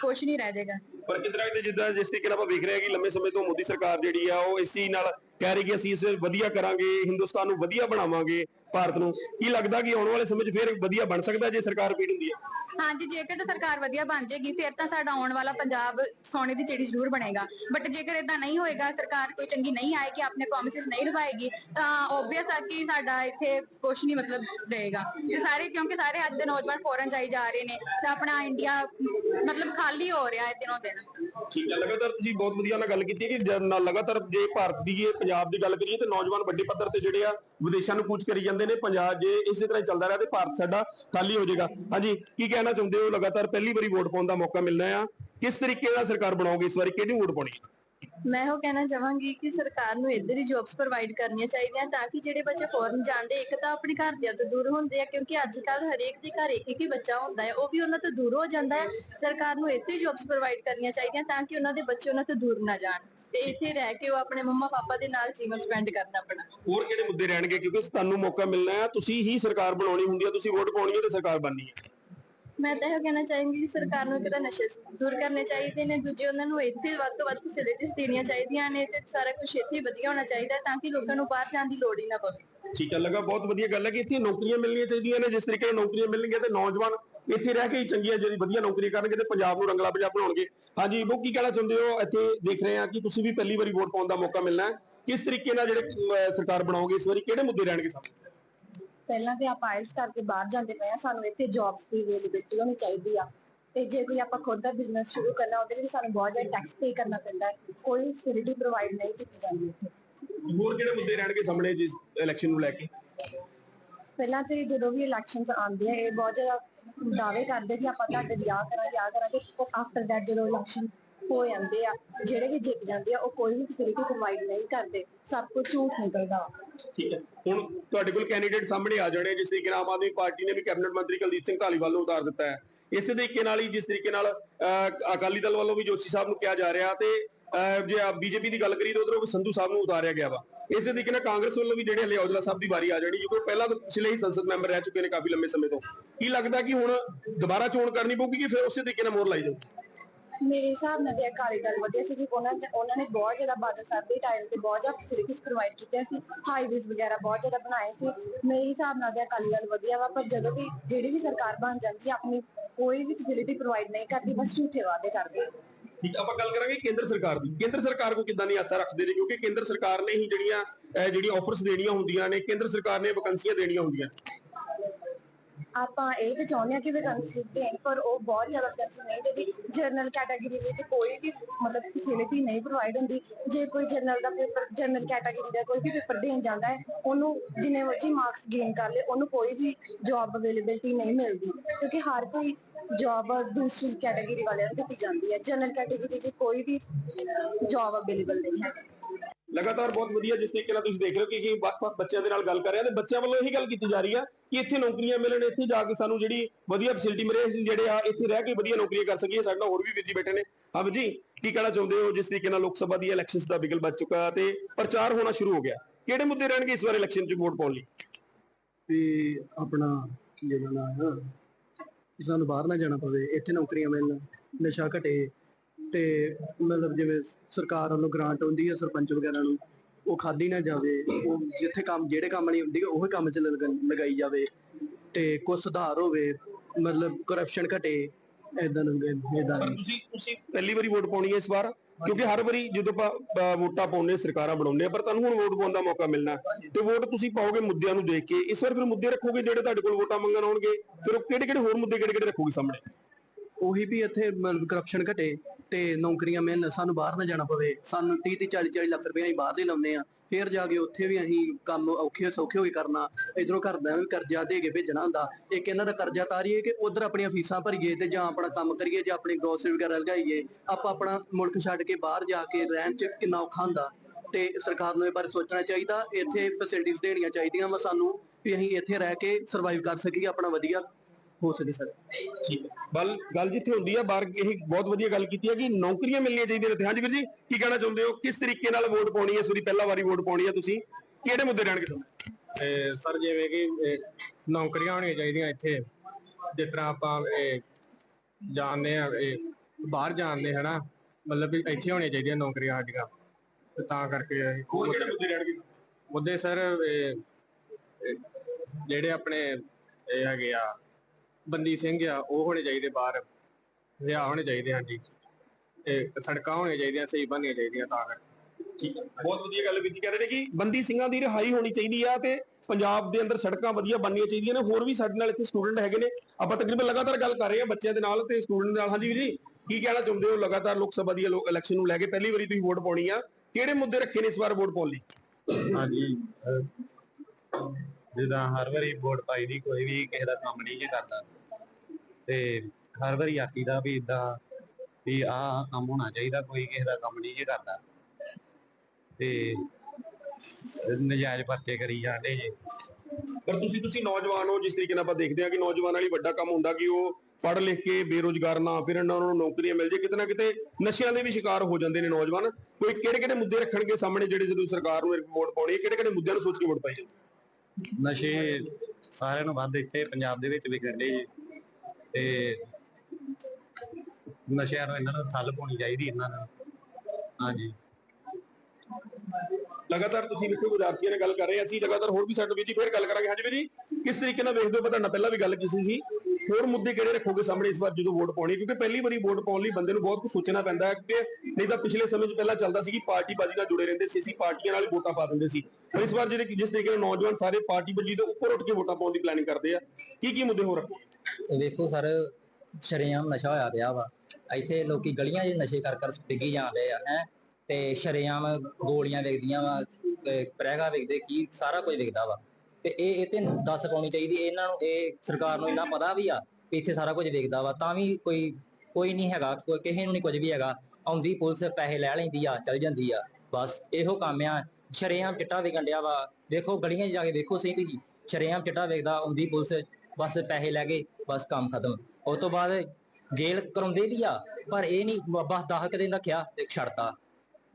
ਕੁਝ ਨਹੀਂ ਰਹਿ ਜਾਏਗਾ। ਪਰ ਕਿਤੇ ਨਾ ਕਿਤੇ ਜਿੱਦਾਂ ਜਿਸ ਤਰੀਕੇ ਨਾਲ ਆਪਾਂ ਵੇਖ ਰਹੇ ਹਾਂ ਕਿ ਲੰਮੇ ਸਮੇਂ ਤੋਂ ਮੋਦੀ ਸਰਕਾਰ ਜਿਹੜੀ ਆ ਉਹ ਇਸੀ ਨਾਲ ਕਹਿ ਰਹੀ ਕਿ ਅਸੀਂ ਇਸ ਵਧੀਆ ਕਰਾਂਗੇ ਹਿੰਦੁਸਤਾਨ ਨੂੰ ਵਧੀਆ ਬਣਾਵਾਂਗੇ ਭਾਰਤ ਨੂੰ। ਕੀ ਲੱਗਦਾ ਕਿ ਆਉਣ ਵਾਲੇ ਸਮੇਂ 'ਚ ਫਿਰ ਵਧੀਆ ਬਣ ਸਕਦਾ ਜੇ ਸਰਕਾਰ ਪੀੜ ਹੁੰਦੀ ਹੈ? ਹਾਂਜੀ ਜੇਕਰ ਤਾਂ ਸਰਕਾਰ ਵਧੀਆ ਬਣ ਜਾਏਗੀ ਫਿਰ ਤਾਂ ਸਾਡਾ ਆਉਣ ਵਾਲਾ ਪੰਜਾਬ ਸੋਨੇ ਦੀ ਚਿੜੀ ਜ਼ਰੂਰ ਬਣੇਗਾ। ਬਟ ਜੇਕਰ ਇਦਾਂ ਨਹੀਂ ਹੋਏਗਾ ਸਰਕਾਰ ਕੋਈ ਚੰਗੀ ਨਹੀਂ ਆਏਗੀ ਆਪਣੇ ਪ੍ਰੋਮਿਸਸ ਨਹੀਂ ਨਿਭਾਏਗੀ ਤਾਂ ਓਬਵੀਅਸ ਆ ਕਿ ਸਾਡਾ ਇੱਥੇ ਕੁਝ ਨਹੀਂ ਮਤਲਬ ਰਹੇਗਾ। ਤੇ ਸਾਰੇ ਕਿਉਂਕਿ ਸਾਰੇ ਅੱਜ ਦੇ ਨੌਜਵਾਨ ਫੋਰਨ ਜਾਈ ਜਾ ਰਹੇ ਨੇ ਤਾਂ ਆਪਣਾ ਇੰਡੀਆ ਮਤਲਬ ਖਾਲੀ ਹੋ ਰਿਹਾ ਹੈ ਦਿਨੋਂ ਦਿਨ। ਠੀਕ ਹੈ ਲਗਾਤਾਰ ਤੁਸੀਂ ਬਹੁਤ ਵਧੀਆ ਨਾਲ ਗੱਲ ਕੀਤੀ ਹੈ ਕਿ ਜ- ਨਾਲ ਲਗਾਤਾਰ ਜੇ ਭਾਰਤ ਦੀ ਇਹ ਪੰਜਾਬ ਦੀ ਗੱਲ ਕਰੀਏ ਤੇ ਨੌਜਵਾਨ ਵੱਡੇ ਪੱਧਰ ਤੇ ਜਿਹੜੇ ਆ ਵਿਦੇਸ਼ਾਂ ਨੂੰ ਕੂਚ ਕਰੀ ਜਾਂਦੇ ਨੇ। ਪੰਜਾਬ ਜੇ ਇਸੇ ਤਰ੍ਹਾਂ ਚੱਲਦਾ ਰਿਹਾ ਤੇ ਭਾਰਤ ਸਾਡਾ ਖਾਲੀ ਹੋ ਜਾਏਗਾ। ਹਾਂਜੀ, ਕੀ ਕਹਿਣਾ ਚਾਹੁੰਦੇ ਹੋ? ਲਗਾਤਾਰ ਪਹਿਲੀ ਵਾਰੀ ਵੋਟ ਪਾਉਣ ਦਾ ਮੌਕਾ ਮਿਲਣਾ ਆ। ਕਿਸ ਤਰੀਕੇ ਨਾਲ ਸਰਕਾਰ ਬਣਾਓਗੇ ਇਸ ਵਾਰੀ? ਕਿਹੜੀ ਵੋਟ ਪਾਉਣੀ ਹੈ ਮੈਂ ਉਹ ਕਹਿਣਾ ਚਾਹਾਂਗੀ ਕਿ ਸਰਕਾਰ ਨੂੰ ਇੱਧਰ ਹੀ ਜੌਬਸ ਪ੍ਰੋਵਾਈਡ ਕਰਨੀਆਂ ਚਾਹੀਦੀਆਂ ਤਾਂ ਕਿ ਜਿਹੜੇ ਬੱਚੇ ਫੋਰਨ ਜਾਂਦੇ, ਇੱਕ ਤਾਂ ਆਪਣੇ ਘਰਦਿਆਂ ਤੋਂ ਦੂਰ ਹੁੰਦੇ ਆ ਕਿਉਂਕਿ ਅੱਜ ਕੱਲ ਹਰੇਕ ਦੇ ਘਰ ਇੱਕ ਇੱਕ ਹੀ ਬੱਚਾ ਹੁੰਦਾ ਹੈ। ਉਹ ਵੀ ਉਹਨਾਂ ਤੋਂ ਦੂਰ ਹੋ ਜਾਂਦਾ ਹੈ। ਸਰਕਾਰ ਨੂੰ ਇੱਥੇ ਜੌਬਸ ਪ੍ਰੋਵਾਈਡ ਕਰਨੀਆਂ ਚਾਹੀਦੀਆਂ ਤਾਂ ਕਿ ਉਹਨਾਂ ਦੇ ਬੱਚੇ ਉਹਨਾਂ ਤੋਂ ਦੂਰ ਨਾ ਜਾਣ। ਤੇ ਇੱਥੇ ਰਹਿ ਕੇ ਉਹ ਆਪਣੇ ਮੰਮਾ ਪਾਪਾ ਦੇ ਨਾਲ ਜੀਵਨ ਸਪੈਂਡ ਕਰਨ ਆਪਣਾ। ਹੋਰ ਕਿਹੜੇ ਮੁੱਦੇ ਰਹਿਣਗੇ? ਕਿਉਂਕਿ ਤੁਹਾਨੂੰ ਮੌਕਾ ਮਿਲਣਾ ਹੈ, ਤੁਸੀਂ ਹੀ ਸਰਕਾਰ ਬਣਾਉਣੀ ਹੁੰਦੀ ਹੈ, ਤੁਸੀਂ ਵੋਟ ਪਾਉਣੀ ਹੈ ਤੇ ਸਰਕਾਰ ਬਣਨੀ ਹੈ। ਮੈਂ ਤਾਂ ਇਹ ਕਹਿਣਾ ਚਾਹਾਂਗੀ ਕਿ ਸਰਕਾਰ ਨੂੰ ਇੱਕ ਨਸ਼ੇ ਦੂਰ ਕਰਨੇ ਚਾਹੀਦੇ ਨੇ, ਦੂਜੇ ਉਹਨਾਂ ਨੂੰ ਇੱਥੇ ਵੱਧ ਤੋਂ ਵੱਧ ਫੈਸਿਲਿਟੀਜ਼ ਦੇਣੀਆਂ ਚਾਹੀਦੀਆਂ ਨੇ ਤੇ ਸਾਰਾ ਕੁਝ ਇੱਥੇ ਵਧੀਆ ਹੋਣਾ ਚਾਹੀਦਾ ਤਾਂ ਕਿ ਲੋਕਾਂ ਨੂੰ ਬਾਹਰ ਜਾਣ ਦੀ ਲੋੜ ਹੀ ਨਾ ਪਵੇ। ਠੀਕ ਹੈ, ਲੱਗਾ ਬਹੁਤ ਵਧੀਆ ਗੱਲ ਹੈ ਕਿ ਇੱਥੇ ਨੌਕਰੀਆਂ ਮਿਲਣੀਆਂ ਚਾਹੀਦੀਆਂ ਨੇ, ਜਿਸ ਤਰੀਕੇ ਨਾਲ ਨੌਕਰੀਆਂ ਮਿਲਣਗੀਆਂ ਤੇ ਨੌਜਵਾਨ ਇੱਥੇ ਰਹਿ ਕੇ ਹੀ ਚੰਗੀਆਂ ਜਿਹੜੀ ਵਧੀਆ ਨੌਕਰੀ ਕਰਨਗੇ ਤੇ ਪੰਜਾਬ ਨੂੰ ਰੰਗਲਾ ਪੰਜਾਬ ਬਣਾਉਣਗੇ। ਹਾਂਜੀ ਉਹ ਕੀ ਕਹਿਣਾ ਚਾਹੁੰਦੇ ਹੋ? ਇੱਥੇ ਦੇਖ ਰਹੇ ਹਾਂ ਕਿ ਤੁਸੀਂ ਵੀ ਪਹਿਲੀ ਵਾਰੀ ਵੋਟ ਪਾਉਣ ਦਾ ਮੌਕਾ ਮਿਲਣਾ ਹੈ। ਕਿਸ ਤਰੀਕੇ ਨਾਲ ਜਿਹੜੇ ਸਰਕਾਰ ਬਣਾਓਗੇ, ਇਸ ਵਾਰੀ ਕਿਹੜੇ ਮੁੱਦੇ ਰਹਿਣਗੇ ਸਾਹਮਣੇ? ਪਹਿਲਾਂ ਤੇ ਆਪਾਂ ਆਇਲਸ ਕਰਕੇ ਬਾਹਰ ਜਾਂਦੇ ਪਏ ਆ ਸਾਨੂੰ ਇੱਥੇ ਜੌਬਸ ਦੀ ਅਵੇਲੇਬਿਲਟੀ ਹੋਣੀ ਚਾਹੀਦੀ ਆ। ਤੇ ਜੇ ਕੋਈ ਆਪਾਂ ਖੁਦ ਦਾ ਬਿਜ਼ਨਸ ਸ਼ੁਰੂ ਕਰਨਾ ਉਹਦੇ ਲਈ ਸਾਨੂੰ ਬਹੁਤ ਜ਼ਿਆਦਾ ਟੈਕਸ ਪੇ ਕਰਨਾ ਪੈਂਦਾ ਹੈ। ਕੋਈ ਫੈਸਿਲਿਟੀ ਪ੍ਰੋਵਾਈਡ ਨਹੀਂ ਕੀਤੀ ਜਾਂਦੀ ਇੱਥੇ। ਹੋਰ ਕਿਹੜੇ ਮੁੱਦੇ ਰਹਿਣਗੇ ਸਾਹਮਣੇ ਜਿਸ ਇਲੈਕਸ਼ਨ ਨੂੰ ਲੈ ਕੇ? ਪਹਿਲਾਂ ਤੇ ਜਦੋਂ ਵੀ ਇਲੈਕਸ਼ਨਸ ਆਉਂਦੇ ਆ ਇਹ ਬਹੁਤ ਜ਼ਿਆਦਾ ਦਾਅਵੇ ਕਰਦੇ ਕਿ ਆਪਾਂ ਤੁਹਾਡੇ ਲਈ ਆਹ ਕਰਾਂਗੇ ਆਹ ਕਰਾਂਗੇ। ਆਫਟਰ ਦੈਟ ਜਦੋਂ ਇਲੈਕਸ਼ਨ ਹੋ ਜਾਂਦੇ ਆ ਜਿਹੜੇ ਵੀ ਜਿੱਤ ਜਾਂਦੇ ਆ ਉਹ ਕੋਈ ਵੀ ਫੈਸਿਲਿਟੀ ਪ੍ਰੋਵਾਈਡ ਨਹੀਂ ਕਰਦੇ। ਸਭ ਕੁਝ ਝੂਠ ਨਿਕਲਦਾ ਠੀਕ ਹੈ। ਹੁਣ ਤੁਹਾਡੇ ਕੋਲ ਕੈਂਡੀਡੇਟ ਸਾਹਮਣੇ ਆ ਜਾਣੇ ਜਿਸ ਤਰੀਕੇ ਨਾਲ ਆਮ ਆਦਮੀ ਪਾਰਟੀ ਨੇ ਵੀ ਕੈਬਨਿਟ ਮੰਤਰੀ ਕੁਲਦੀਪ ਸਿੰਘ ਧਾਲੀਵਾਲ ਨੂੰ ਉਤਾਰ ਦਿੱਤਾ ਹੈ। ਇਸੇ ਤਰੀਕੇ ਨਾਲ ਹੀ ਜਿਸ ਤਰੀਕੇ ਨਾਲ ਅਕਾਲੀ ਦਲ ਵੱਲੋਂ ਵੀ ਜੋਸ਼ੀ ਸਾਹਿਬ ਨੂੰ ਕਿਹਾ ਜਾ ਰਿਹਾ ਤੇ ਅਹ, ਜੇ ਬੀਜੇਪੀ ਦੀ ਗੱਲ ਕਰੀ ਤਾਂ ਉਧਰੋਂ ਸੰਧੂ ਸਾਹਿਬ ਨੂੰ ਉਤਾਰਿਆ ਗਿਆ ਵਾ। ਇਸੇ ਤਰੀਕੇ ਨਾਲ ਕਾਂਗਰਸ ਵੱਲੋਂ ਵੀ ਜਿਹੜੇ ਹਲੇ ਔਜਲਾ ਸਾਹਿਬ ਦੀ ਵਾਰੀ ਆ ਜਾਣੀ ਕਿਉਂਕਿ ਪਹਿਲਾਂ ਤੋਂ ਪਿਛਲੇ ਹੀ ਸੰਸਦ ਮੈਂਬਰ ਰਹਿ ਚੁੱਕੇ ਨੇ ਕਾਫੀ ਲੰਬੇ ਸਮੇਂ ਤੋਂ। ਕੀ ਲੱਗਦਾ ਕਿ ਹੁਣ ਦੁਬਾਰਾ ਚੋਣ ਕਰਨੀ ਪਊਗੀ ਕਿ ਫਿਰ ਉਸੇ ਤਰੀਕੇ ਨਾਲ ਮੋਹਰ ਲਾਈ ਜਾਊ ਮੇਰੇ ਹਿਸਾਬ ਨਾਲ ਤੇ ਅਕਾਲੀ ਦਲ ਵਧੀਆ ਸੀ ਕਿ ਉਹਨਾਂ ਨੇ ਉਹਨਾਂ ਨੇ ਬਹੁਤ ਜ਼ਿਆਦਾ ਬਾਦਲ ਸਾਹਿਬ ਦੇ ਟਾਈਮ ਤੇ ਬਹੁਤ ਜ਼ਿਆਦਾ ਫੈਸਿਲਿਟੀਜ਼ ਪ੍ਰੋਵਾਈਡ ਕੀਤੀਆਂ ਸੀ ਹਾਈਵੇਜ਼ ਵਗੈਰਾ ਬਹੁਤ ਜ਼ਿਆਦਾ ਬਣਾਏ ਸੀ, ਮੇਰੇ ਹਿਸਾਬ ਨਾਲ ਤੇ ਅਕਾਲੀ ਦਲ ਵਧੀਆ ਵਾ, ਪਰ ਜਦੋਂ ਵੀ ਜਿਹੜੀ ਵੀ ਸਰਕਾਰ ਬਣ ਜਾਂਦੀ ਹੈ ਆਪਣੀ ਕੋਈ ਵੀ ਫੈਸਿਲਿਟੀ ਪ੍ਰੋਵਾਈਡ ਨਹੀਂ ਕਰਦੀ, ਬਸ ਝੂਠੇ ਵਾਅਦੇ ਕਰਦੀ ਠੀਕ, ਆਪਾਂ ਗੱਲ ਕਰਾਂਗੇ ਕੇਂਦਰ ਸਰਕਾਰ ਦੀ। ਕੇਂਦਰ ਸਰਕਾਰ ਕੋ ਕਿੱਦਾਂ ਦੀ ਆਸਾ ਰੱਖਦੇ ਨੇ? ਕਿਉਂਕਿ ਕੇਂਦਰ ਸਰਕਾਰ ਨੇ ਹੀ ਜਿਹੜੀਆਂ ਜਿਹੜੀਆਂ ਆਫਰਸ ਦੇਣੀਆਂ ਹੁੰਦੀਆਂ ਨੇ, ਕੇਂਦਰ ਸਰਕਾਰ ਨੇ ਵੈਕੈਂਸੀਆਂ ਦੇਣੀਆਂ ਹੁੰਦੀਆਂ। ਆਪਾਂ ਇਹ ਤੇ ਚਾਹੁੰਦੇ ਹਾਂ ਕਿ ਵੈਕੈਂਸੀਜ਼ ਦੇਣ ਪਰ ਉਹ ਬਹੁਤ ਜ਼ਿਆਦਾ ਵੈਕੈਂਸੀ ਨਹੀਂ ਦਿੰਦੀ। ਜਨਰਲ ਕੈਟਾਗਰੀ ਲਈ ਤੇ ਕੋਈ ਵੀ ਮਤਲਬ ਫੈਸਿਲਿਟੀ ਨਹੀਂ ਪ੍ਰੋਵਾਈਡ ਹੁੰਦੀ। ਜੇ ਕੋਈ ਜਨਰਲ ਦਾ ਪੇਪਰ ਜਨਰਲ ਕੈਟਾਗਰੀ ਦਾ ਕੋਈ ਵੀ ਪੇਪਰ ਦੇਣ ਜਾਂਦਾ ਹੈ, ਉਹਨੂੰ ਜਿੰਨੇ ਮਰਜ਼ੀ ਮਾਰਕਸ ਗੇਨ ਕਰ ਲੇ ਉਹਨੂੰ ਕੋਈ ਵੀ ਜੌਬ ਅਵੇਲੇਬਿਲਟੀ ਨਹੀਂ ਮਿਲਦੀ। ਕਿਉਂਕਿ ਹਰ ਕੋਈ ਜੌਬ ਦੂਸਰੀ ਕੈਟਾਗਰੀ ਵਾਲਿਆਂ ਨੂੰ ਦਿੱਤੀ ਜਾਂਦੀ ਹੈ। ਜਨਰਲ ਕੈਟਾਗਰੀ ਲਈ ਕੋਈ ਵੀ ਜੌਬ ਅਵੇਲੇਬਲ ਨਹੀਂ ਹੈ। ਲਗਾਤਾਰ ਬਹੁਤ ਵਧੀਆ ਜਿਸ ਤਰੀਕੇ ਨਾਲ ਤੁਸੀਂ ਦੇਖ ਰਹੇ ਹੋ ਕਿ ਕਿ ਵੱਖ-ਵੱਖ ਬੱਚਿਆਂ ਦੇ ਨਾਲ ਗੱਲ ਕਰ ਰਹੇ ਤੇ ਬੱਚਿਆਂ ਵੱਲੋਂ ਇਹੀ ਗੱਲ ਕੀਤੀ ਜਾ ਰਹੀ ਆ ਕਿ ਇੱਥੇ ਨੌਕਰੀਆਂ ਮਿਲਣ, ਇੱਥੇ ਜਾ ਕੇ ਸਾਨੂੰ ਜਿਹੜੀ ਵਧੀਆ ਫੈਸਿਲਿਟੀ ਮਿਲੇ ਜਿਹੜੇ ਆ ਇੱਥੇ ਰਹਿ ਕੇ ਵਧੀਆ ਨੌਕਰੀਆਂ ਕਰ ਸਕੀਏ। ਸਾਡੇ ਨਾਲ ਹੋਰ ਵੀ ਵੀਰ ਜੀ ਬੈਠੇ ਨੇ। ਹਾਂ ਜੀ, ਕੀ ਕਹਿਣਾ ਚਾਹੁੰਦੇ ਹੋ ਜਿਸ ਤਰੀਕੇ ਨਾਲ ਲੋਕ ਸਭਾ ਦੀ ਇਲੈਕਸ਼ਨਸ ਦਾ ਬਿਗਲ ਵੱਜ ਚੁੱਕਾ ਤੇ ਪ੍ਰਚਾਰ ਹੋਣਾ ਸ਼ੁਰੂ ਹੋ ਗਿਆ? ਕਿਹੜੇ ਮੁੱਦੇ ਰਹਿਣਗੇ ਇਸ ਵਾਰ ਇਲੈਕਸ਼ਨ 'ਚ ਵੋਟ ਪਾਉਣ ਲਈ? ਤੇ ਆਪਣਾ ਕੀ ਇਹਦਾ ਨਾਮ ਹੈ ਸਾਨੂੰ ਬਾਹਰ ਨਾ ਜਾਣਾ ਪਵੇ, ਇੱਥੇ ਨੌਕਰੀਆਂ ਮਿਲਣ, ਨਸ਼ਾ ਘਟੇ ਤੇ ਮਤਲਬ ਜਿਵੇਂ ਸਰਕਾਰ ਵੱਲੋਂ ਗ੍ਰਾਂਟ ਹੁੰਦੀ ਹੈ ਸਰਪੰਚ ਵਗੈਰਾ ਨੂੰ ਉਹ ਖਾਦੀ ਨਾ ਜਾਵੇ ਉਹ ਜਿੱਥੇ ਕੰਮ ਜਿਹੜੇ ਕੰਮ ਨਹੀਂ ਹੁੰਦੀ ਉਹ ਕੰਮ 'ਚ ਲਗ- ਲਗਾਈ ਜਾਵੇ ਤੇ ਕੁਝ ਸੁਧਾਰ ਹੋਵੇ ਮਤਲਬ ਕਰਪਸ਼ਨ ਘਟੇ ਇਦਾਂ ਇਦਾਂ ਪਰ ਤੁਸੀਂ ਤੁਸੀਂ ਪਹਿਲੀ ਵਾਰੀ ਵੋਟ ਪਾਉਣੀ ਹੈ ਇਸ ਵਾਰ? ਕਿਉਂਕਿ ਹਰ ਵਾਰੀ ਜਦੋਂ ਆਪਾਂ ਅਹ, ਵੋਟਾਂ ਪਾਉਂਦੇ ਹਾਂ ਸਰਕਾਰਾਂ ਬਣਾਉਂਦੇ ਆ ਪਰ ਤੁਹਾਨੂੰ ਹੁਣ ਵੋਟ ਪਾਉਣ ਦਾ ਮੌਕਾ ਮਿਲਣਾ। ਤੇ ਵੋਟ ਤੁਸੀਂ ਪਾਓਗੇ ਮੁੱਦਿਆਂ ਨੂੰ ਦੇਖ ਕੇ ਇਸ ਵਾਰ ਫਿਰ ਮੁੱਦੇ ਰੱਖੋਗੇ ਜਿਹੜੇ ਤੁਹਾਡੇ ਕੋਲ ਵੋਟਾਂ ਮੰਗਣ ਆਉਣਗੇ ਫਿਰ ਉਹ ਕਿਹੜੇ ਕਿਹੜੇ ਹੋਰ ਮੁੱਦੇ ਕਿਹੜੇ ਕਿਹੜੇ ਰੱਖੋਗੇ ਸਾਹਮਣੇ? ਉਹੀ ਵੀ ਇੱਥੇ ਕਰਪਸ਼ਨ ਘਟੇ ਤੇ ਨੌਕਰੀਆਂ ਮਿਲਣ, ਸਾਨੂੰ ਬਾਹਰ ਨਾ ਜਾਣਾ ਪਵੇ। ਸਾਨੂੰ 30 30 40 40 ਲੱਖ ਰੁਪਏ ਅਸੀਂ ਬਾਹਰ ਦੇ ਲਾਉਂਦੇ ਆ ਫਿਰ ਜਾ ਕੇ ਉੱਥੇ ਵੀ ਅਸੀਂ ਕੰਮ ਔਖੇ, ਸੌਖੇ ਹੋ ਕਰਨਾ। ਇਧਰੋਂ ਘਰਦਿਆਂ ਨੂੰ ਕਰਜ਼ਾ ਦੇ ਕੇ ਭੇਜਣਾ ਹੁੰਦਾ। ਇੱਕ ਇਹਨਾਂ ਦਾ ਕਰਜ਼ਾ ਤਾਰੀਏ ਕਿ ਉਧਰ ਆਪਣੀਆਂ ਫੀਸਾਂ ਭਰੀਏ ਤੇ ਜਾਂ ਆਪਣਾ ਕੰਮ ਕਰੀਏ ਜਾਂ ਆਪਣੀ ਗਰੋਸਰੀ ਵਗੈਰਾ ਲਗਾਈਏ। ਆਪਾਂ ਆਪਣਾ ਮੁਲਕ ਛੱਡ ਕੇ ਬਾਹਰ ਜਾ ਕੇ ਰਹਿਣ ਚ ਕਿੰਨਾ ਔਖਾ ਹੁੰਦਾ। ਤੇ ਸਰਕਾਰ ਨੂੰ ਇਹ ਬਾਰੇ ਸੋਚਣਾ ਚਾਹੀਦਾ। ਇੱਥੇ ਫੈਸਿਲਿਟੀਆਂ ਦੇਣੀਆਂ ਚਾਹੀਦੀਆਂ ਵਾ ਸਾਨੂੰ ਵੀ ਅਸੀਂ ਇੱਥੇ ਰਹਿ ਕੇ ਸਰਵਾਈਵ ਕਰ ਸਕੀਏ ਆਪਣਾ ਵਧੀਆ। ਹੋ ਸਕੇ ਸਰ। ਠੀਕ ਬਲ ਗੱਲ ਜਿੱਥੇ ਹੁੰਦੀ ਆ ਬਾਹਰ ਇਹ ਬਹੁਤ ਵਧੀਆ ਗੱਲ ਕੀਤੀ ਹੈ ਕਿ ਨੌਕਰੀਆਂ ਮਿਲਣੀਆਂ ਚਾਹੀਦੀਆਂ ਨੇ ਹਾਂਜੀ ਵੀਰ ਜੀ ਕੀ ਕਹਿਣਾ ਚਾਹੁੰਦੇ ਹੋ? ਕਿਸ ਤਰੀਕੇ ਨਾਲ ਵੋਟ ਪਾਉਣੀ ਹੈ ਇਸ ਵਾਰੀ ਪਹਿਲਾ ਵਾਰੀ ਵੋਟ ਪਾਉਣੀ ਹੈ ਤੁਸੀਂ। ਕਿਹੜੇ ਮੁੱਦੇ ਰਹਿਣਗੇ ਤੁਹਾਨੂੰ? ਸਰ ਜਿਵੇਂ ਕਿ ਨੌਕਰੀਆਂ ਹੋਣੀਆਂ ਚਾਹੀਦੀਆਂ ਇੱਥੇ। ਜਿਸ ਤਰ੍ਹਾਂ ਆਪਾਂ ਇਹ ਜਾਣਦੇ ਆ ਇਹ ਬਾਹਰ ਜਾਣਦੇ ਹਨਾ? ਮਤਲਬ ਇੱਥੇ ਹੋਣੀਆਂ ਚਾਹੀਦੀਆਂ ਨੌਕਰੀਆਂ ਸਾਡੀਆਂ। ਤੇ ਤਾਂ ਕਰਕੇ ਇਹ ਹੋਰ ਕਿਹੜੇ ਮੁੱਦੇ ਰਹਿਣਗੇ? ਮੁੱਦੇ ਸਰ ਜਿਹੜੇ ਆਪਣੇ ਇਹ ਹੈਗੇ ਆ ਬੰਦੀ ਸਿੰਘ ਆ ਉਹ ਹੋਣੇ ਚਾਹੀਦੇ ਬਾਹਰ ਵਿਆਹ ਹੋਣੇ ਚਾਹੀਦੇ ਹਾਂਜੀ। ਤੇ ਸੜਕਾਂ ਹੋਣੀਆਂ ਚਾਹੀਦੀਆਂ ਸਹੀ ਬਣਨੀਆਂ ਚਾਹੀਦੀਆਂ ਤਾਂ ਕਰਕੇ। ਠੀਕ ਹੈ ਬਹੁਤ ਵਧੀਆ ਗੱਲ ਕੀਤੀ ਕਹਿੰਦੇ ਨੇ ਕਿ ਬੰਦੀ ਸਿੰਘਾਂ ਦੀ ਰਿਹਾਈ ਹੋਣੀ ਚਾਹੀਦੀ ਆ ਤੇ ਪੰਜਾਬ ਦੇ ਅੰਦਰ ਸੜਕਾਂ ਵਧੀਆ ਬਣਨੀਆਂ ਚਾਹੀਦੀਆਂ ਨੇ। ਹੋਰ ਵੀ ਸਾਡੇ ਨਾਲ ਇੱਥੇ ਸਟੂਡੈਂਟ ਹੈਗੇ ਨੇ। ਆਪਾਂ ਤਕਰੀਬਨ ਲਗਾਤਾਰ ਗੱਲ ਕਰ ਰਹੇ ਹਾਂ ਬੱਚਿਆਂ ਦੇ ਨਾਲ ਤੇ ਸਟੂਡੈਂਟ ਨਾਲ। ਹਾਂਜੀ ਵੀਰ ਜੀ ਕੀ ਕਹਿਣਾ ਚਾਹੁੰਦੇ ਹੋ? ਲਗਾਤਾਰ ਲੋਕ ਸਭਾ ਦੀ ਇਲੈਕਸ਼ਨ ਨੂੰ ਲੈ ਕੇ ਪਹਿਲੀ ਵਾਰੀ ਤੁਸੀਂ ਵੋਟ ਪਾਉਣੀ ਆ। ਕਿਹੜੇ ਮੁੱਦੇ ਰੱਖੇ ਨੇ ਇਸ ਵਾਰ ਵੋਟ ਪਾਉਣ ਲਈ? ਹਾਂਜੀ ਜਿੱਦਾਂ ਹਰ ਵਾਰੀ ਵੋਟ ਪਾਈ ਦੀ ਕੋਈ ਵੀ ਕਿਸੇ ਦਾ ਕੰਮ ਨਹੀਂ ਜੇ ਕਰਦਾ। ਤੇ ਹਰ ਵਾਰੀ ਆਖੀਦਾ ਵੀ ਇਦਾਂ ਵੀ ਆਹ ਕੰਮ ਹੋਣਾ ਚਾਹੀਦਾ ਕੋਈ ਕਿਸੇ ਦਾ ਕੰਮ ਨਹੀਂ ਜੇ ਕਰਦਾ। ਤੇ ਨਜਾਇਜ਼ ਪਰਚੇ ਕਰੀ ਜਾਂਦੇ ਜੇ। ਪਰ ਤੁਸੀਂ ਤੁਸੀਂ ਨੌਜਵਾਨ ਹੋ ਜਿਸ ਤਰੀਕੇ ਨਾਲ ਆਪਾਂ ਦੇਖਦੇ ਹਾਂ ਕਿ ਨੌਜਵਾਨਾਂ ਲਈ ਵੱਡਾ ਕੰਮ ਹੁੰਦਾ ਕਿ ਉਹ ਪੜ੍ਹ ਲਿਖ ਕੇ ਬੇਰੋਜ਼ਗਾਰ ਨਾ ਫਿਰਨ ਉਹਨਾਂ ਨੂੰ ਨੌਕਰੀਆਂ ਮਿਲ ਜੇ ਕਿਤੇ ਨਾ ਕਿਤੇ ਨਸ਼ਿਆਂ ਦੇ ਵੀ ਸ਼ਿਕਾਰ ਹੋ ਜਾਂਦੇ ਨੇ ਨੌਜਵਾਨ। ਕੋਈ ਕਿਹੜੇ ਕਿਹੜੇ ਮੁੱਦੇ ਰੱਖਣਗੇ ਸਾਹਮਣੇ ਜਿਹੜੇ ਜਦੋਂ ਸਰਕਾਰ ਨੂੰ ਵੋਟ ਪਾਉਣੀ ਹੈ ਕਿਹੜੇ ਕਿਹੜੇ ਮੁੱਦਿਆਂ ਨੂੰ ਸੋਚ ਕੇ ਵੋਟ ਪਾਈ ਜਾਊ ਨਸ਼ੇ ਸਾਰਿਆਂ ਨੂੰ ਵੱਧ ਇੱਥੇ ਪੰਜਾਬ ਦੇ ਵਿੱਚ ਵਿਕਣਦੇ ਜੇ। ਤੇ ਨਸ਼ਿਆਂ ਨੂੰ ਇਹਨਾਂ ਨੂੰ ਠੱਲ ਪਾਉਣੀ ਚਾਹੀਦੀ ਇਹਨਾਂ ਨੂੰ ਹਾਂਜੀ। ਲਗਾਤਾਰ ਤੁਸੀਂ ਵੇਖੋ ਵਿਦਿਆਰਥੀਆਂ ਨਾਲ ਗੱਲ ਕਰ ਰਹੇ ਅਸੀਂ ਲਗਾਤਾਰ ਹੋਰ ਵੀ ਸਾਡੇ ਵੀਰ ਜੀ ਫੇਰ ਗੱਲ ਕਰਾਂਗੇ। ਹਾਂਜੀ ਵੀਰ ਜੀ, ਕਿਸ ਤਰੀਕੇ ਨਾਲ ਵੇਖਦੇ ਹੋ ਪਤਾ ਨਾ, ਪਹਿਲਾਂ ਵੀ ਗੱਲ ਕੀਤੀ ਸੀ, ਹੋਰ ਮੁੱਦੇ ਕਿਹੜੇ ਰੱਖੋਗੇ ਸਾਹਮਣੇ ਇਸ ਵਾਰ ਜਦੋਂ ਵੋਟ ਪਾਉਣੀ? ਕਿਉਂਕਿ ਪਹਿਲੀ ਵਾਰੀ ਵੋਟ ਪਾਉਣ ਲਈ ਬੰਦੇ ਨੂੰ ਬਹੁਤ ਕੁਝ ਸੋਚਣਾ ਪੈਂਦਾ ਹੈ ਕਿ ਨਹੀਂ ਤਾਂ ਪਿਛਲੇ ਸਮੇਂ 'ਚ ਪਹਿਲਾਂ ਚੱਲਦਾ ਸੀ ਕਿ ਪਾਰਟੀ ਬਾਜੀ ਨਾਲ ਜੁੜੇ ਰਹਿੰਦੇ ਸੀ, ਅਸੀਂ ਪਾਰਟੀਆਂ ਨਾਲ ਵੋਟਾਂ ਪਾ ਦਿੰਦੇ ਸੀ। ਪਰ ਇਸ ਵਾਰ ਜਿਹੜੇ ਜਿਸ ਤਰੀਕੇ ਨਾਲ ਨੌਜਵਾਨ ਸਾਰੇ ਪਾਰਟੀ ਬਾਜੀ ਤੋਂ ਉੱਪਰ ਉੱਠ ਕੇ ਵੋਟਾਂ ਪਾਉਣ ਦੀ ਪਲੈਨਿੰਗ ਕਰਦੇ ਆ ਕੀ ਕੀ ਮੁੱਦੇ ਹੋ ਰੱਖੋ ਵੇਖੋ ਸਰ, ਸ਼ਰੇਆਮ ਨਸ਼ਾ ਹੋਇਆ ਪਿਆ ਵਾ। ਇੱਥੇ ਲੋਕੀ ਗਲੀਆਂ 'ਚ ਨਸ਼ੇ ਕਰ ਕਰ ਡਿੱਗੀ ਜਾਂਦੇ ਆ, ਹੈ। ਤੇ ਸ਼ਰੇਆਮ ਗੋਲੀਆਂ ਵਿਕਦੀਆਂ ਵਾ ਪ੍ਰੈਗਾ ਵਿਕਦੇ ਕੀ ਸਾਰਾ ਕੁਝ ਵਿਕਦਾ ਵਾ। ਤੇ ਇਹ ਇਹ ਤੇ ਦੱਸ ਪਾਉਣੀ ਚਾਹੀਦੀ, ਇਹਨਾਂ ਨੂੰ, ਇਹ ਸਰਕਾਰ ਨੂੰ ਇੰਨਾ ਪਤਾ ਵੀ ਆ ਵੀ ਇੱਥੇ ਸਾਰਾ ਕੁਝ ਵਿਕਦਾ ਵਾ, ਤਾਂ ਵੀ ਕੋਈ ਕੋਈ ਨਹੀਂ ਹੈਗਾ ਕਿਸੇ ਨੂੰ ਨਹੀਂ ਕੁਝ ਵੀ ਹੈਗਾ। ਆਉਂਦੀ ਪੁਲਿਸ ਪੈਸੇ ਲੈ ਲੈਂਦੀ ਆ, ਚਲ ਜਾਂਦੀ ਆ, ਬਸ ਇਹੋ ਕੰਮ ਆ। ਸ਼ਰੇਆਮ ਚਿੱਟਾ ਵਿਕਣ ਡਿਆ ਵਾ। ਦੇਖੋ ਗਲੀਆਂ 'ਚ ਜਾ ਕੇ ਦੇਖੋ ਸਹੀ ਤੁਸੀਂ, ਸ਼ਰੇਆਮ ਚਿੱਟਾ ਵੇਖਦਾ, ਆਉਂਦੀ ਪੁਲਿਸ ਬਸ ਪੈਸੇ ਲੈ ਕੇ ਬਸ ਕੰਮ ਖਤਮ। ਉਸ ਤੋਂ ਬਾਅਦ ਜੇਲ੍ਹ ਕਰਾਉਂਦੇ ਵੀ ਆ ਪਰ ਇਹ ਨਹੀਂ ਬਸ 10 ਕੁ ਦਿਨ ਰੱਖਿਆ ਤੇ ਛੱਡਤਾ।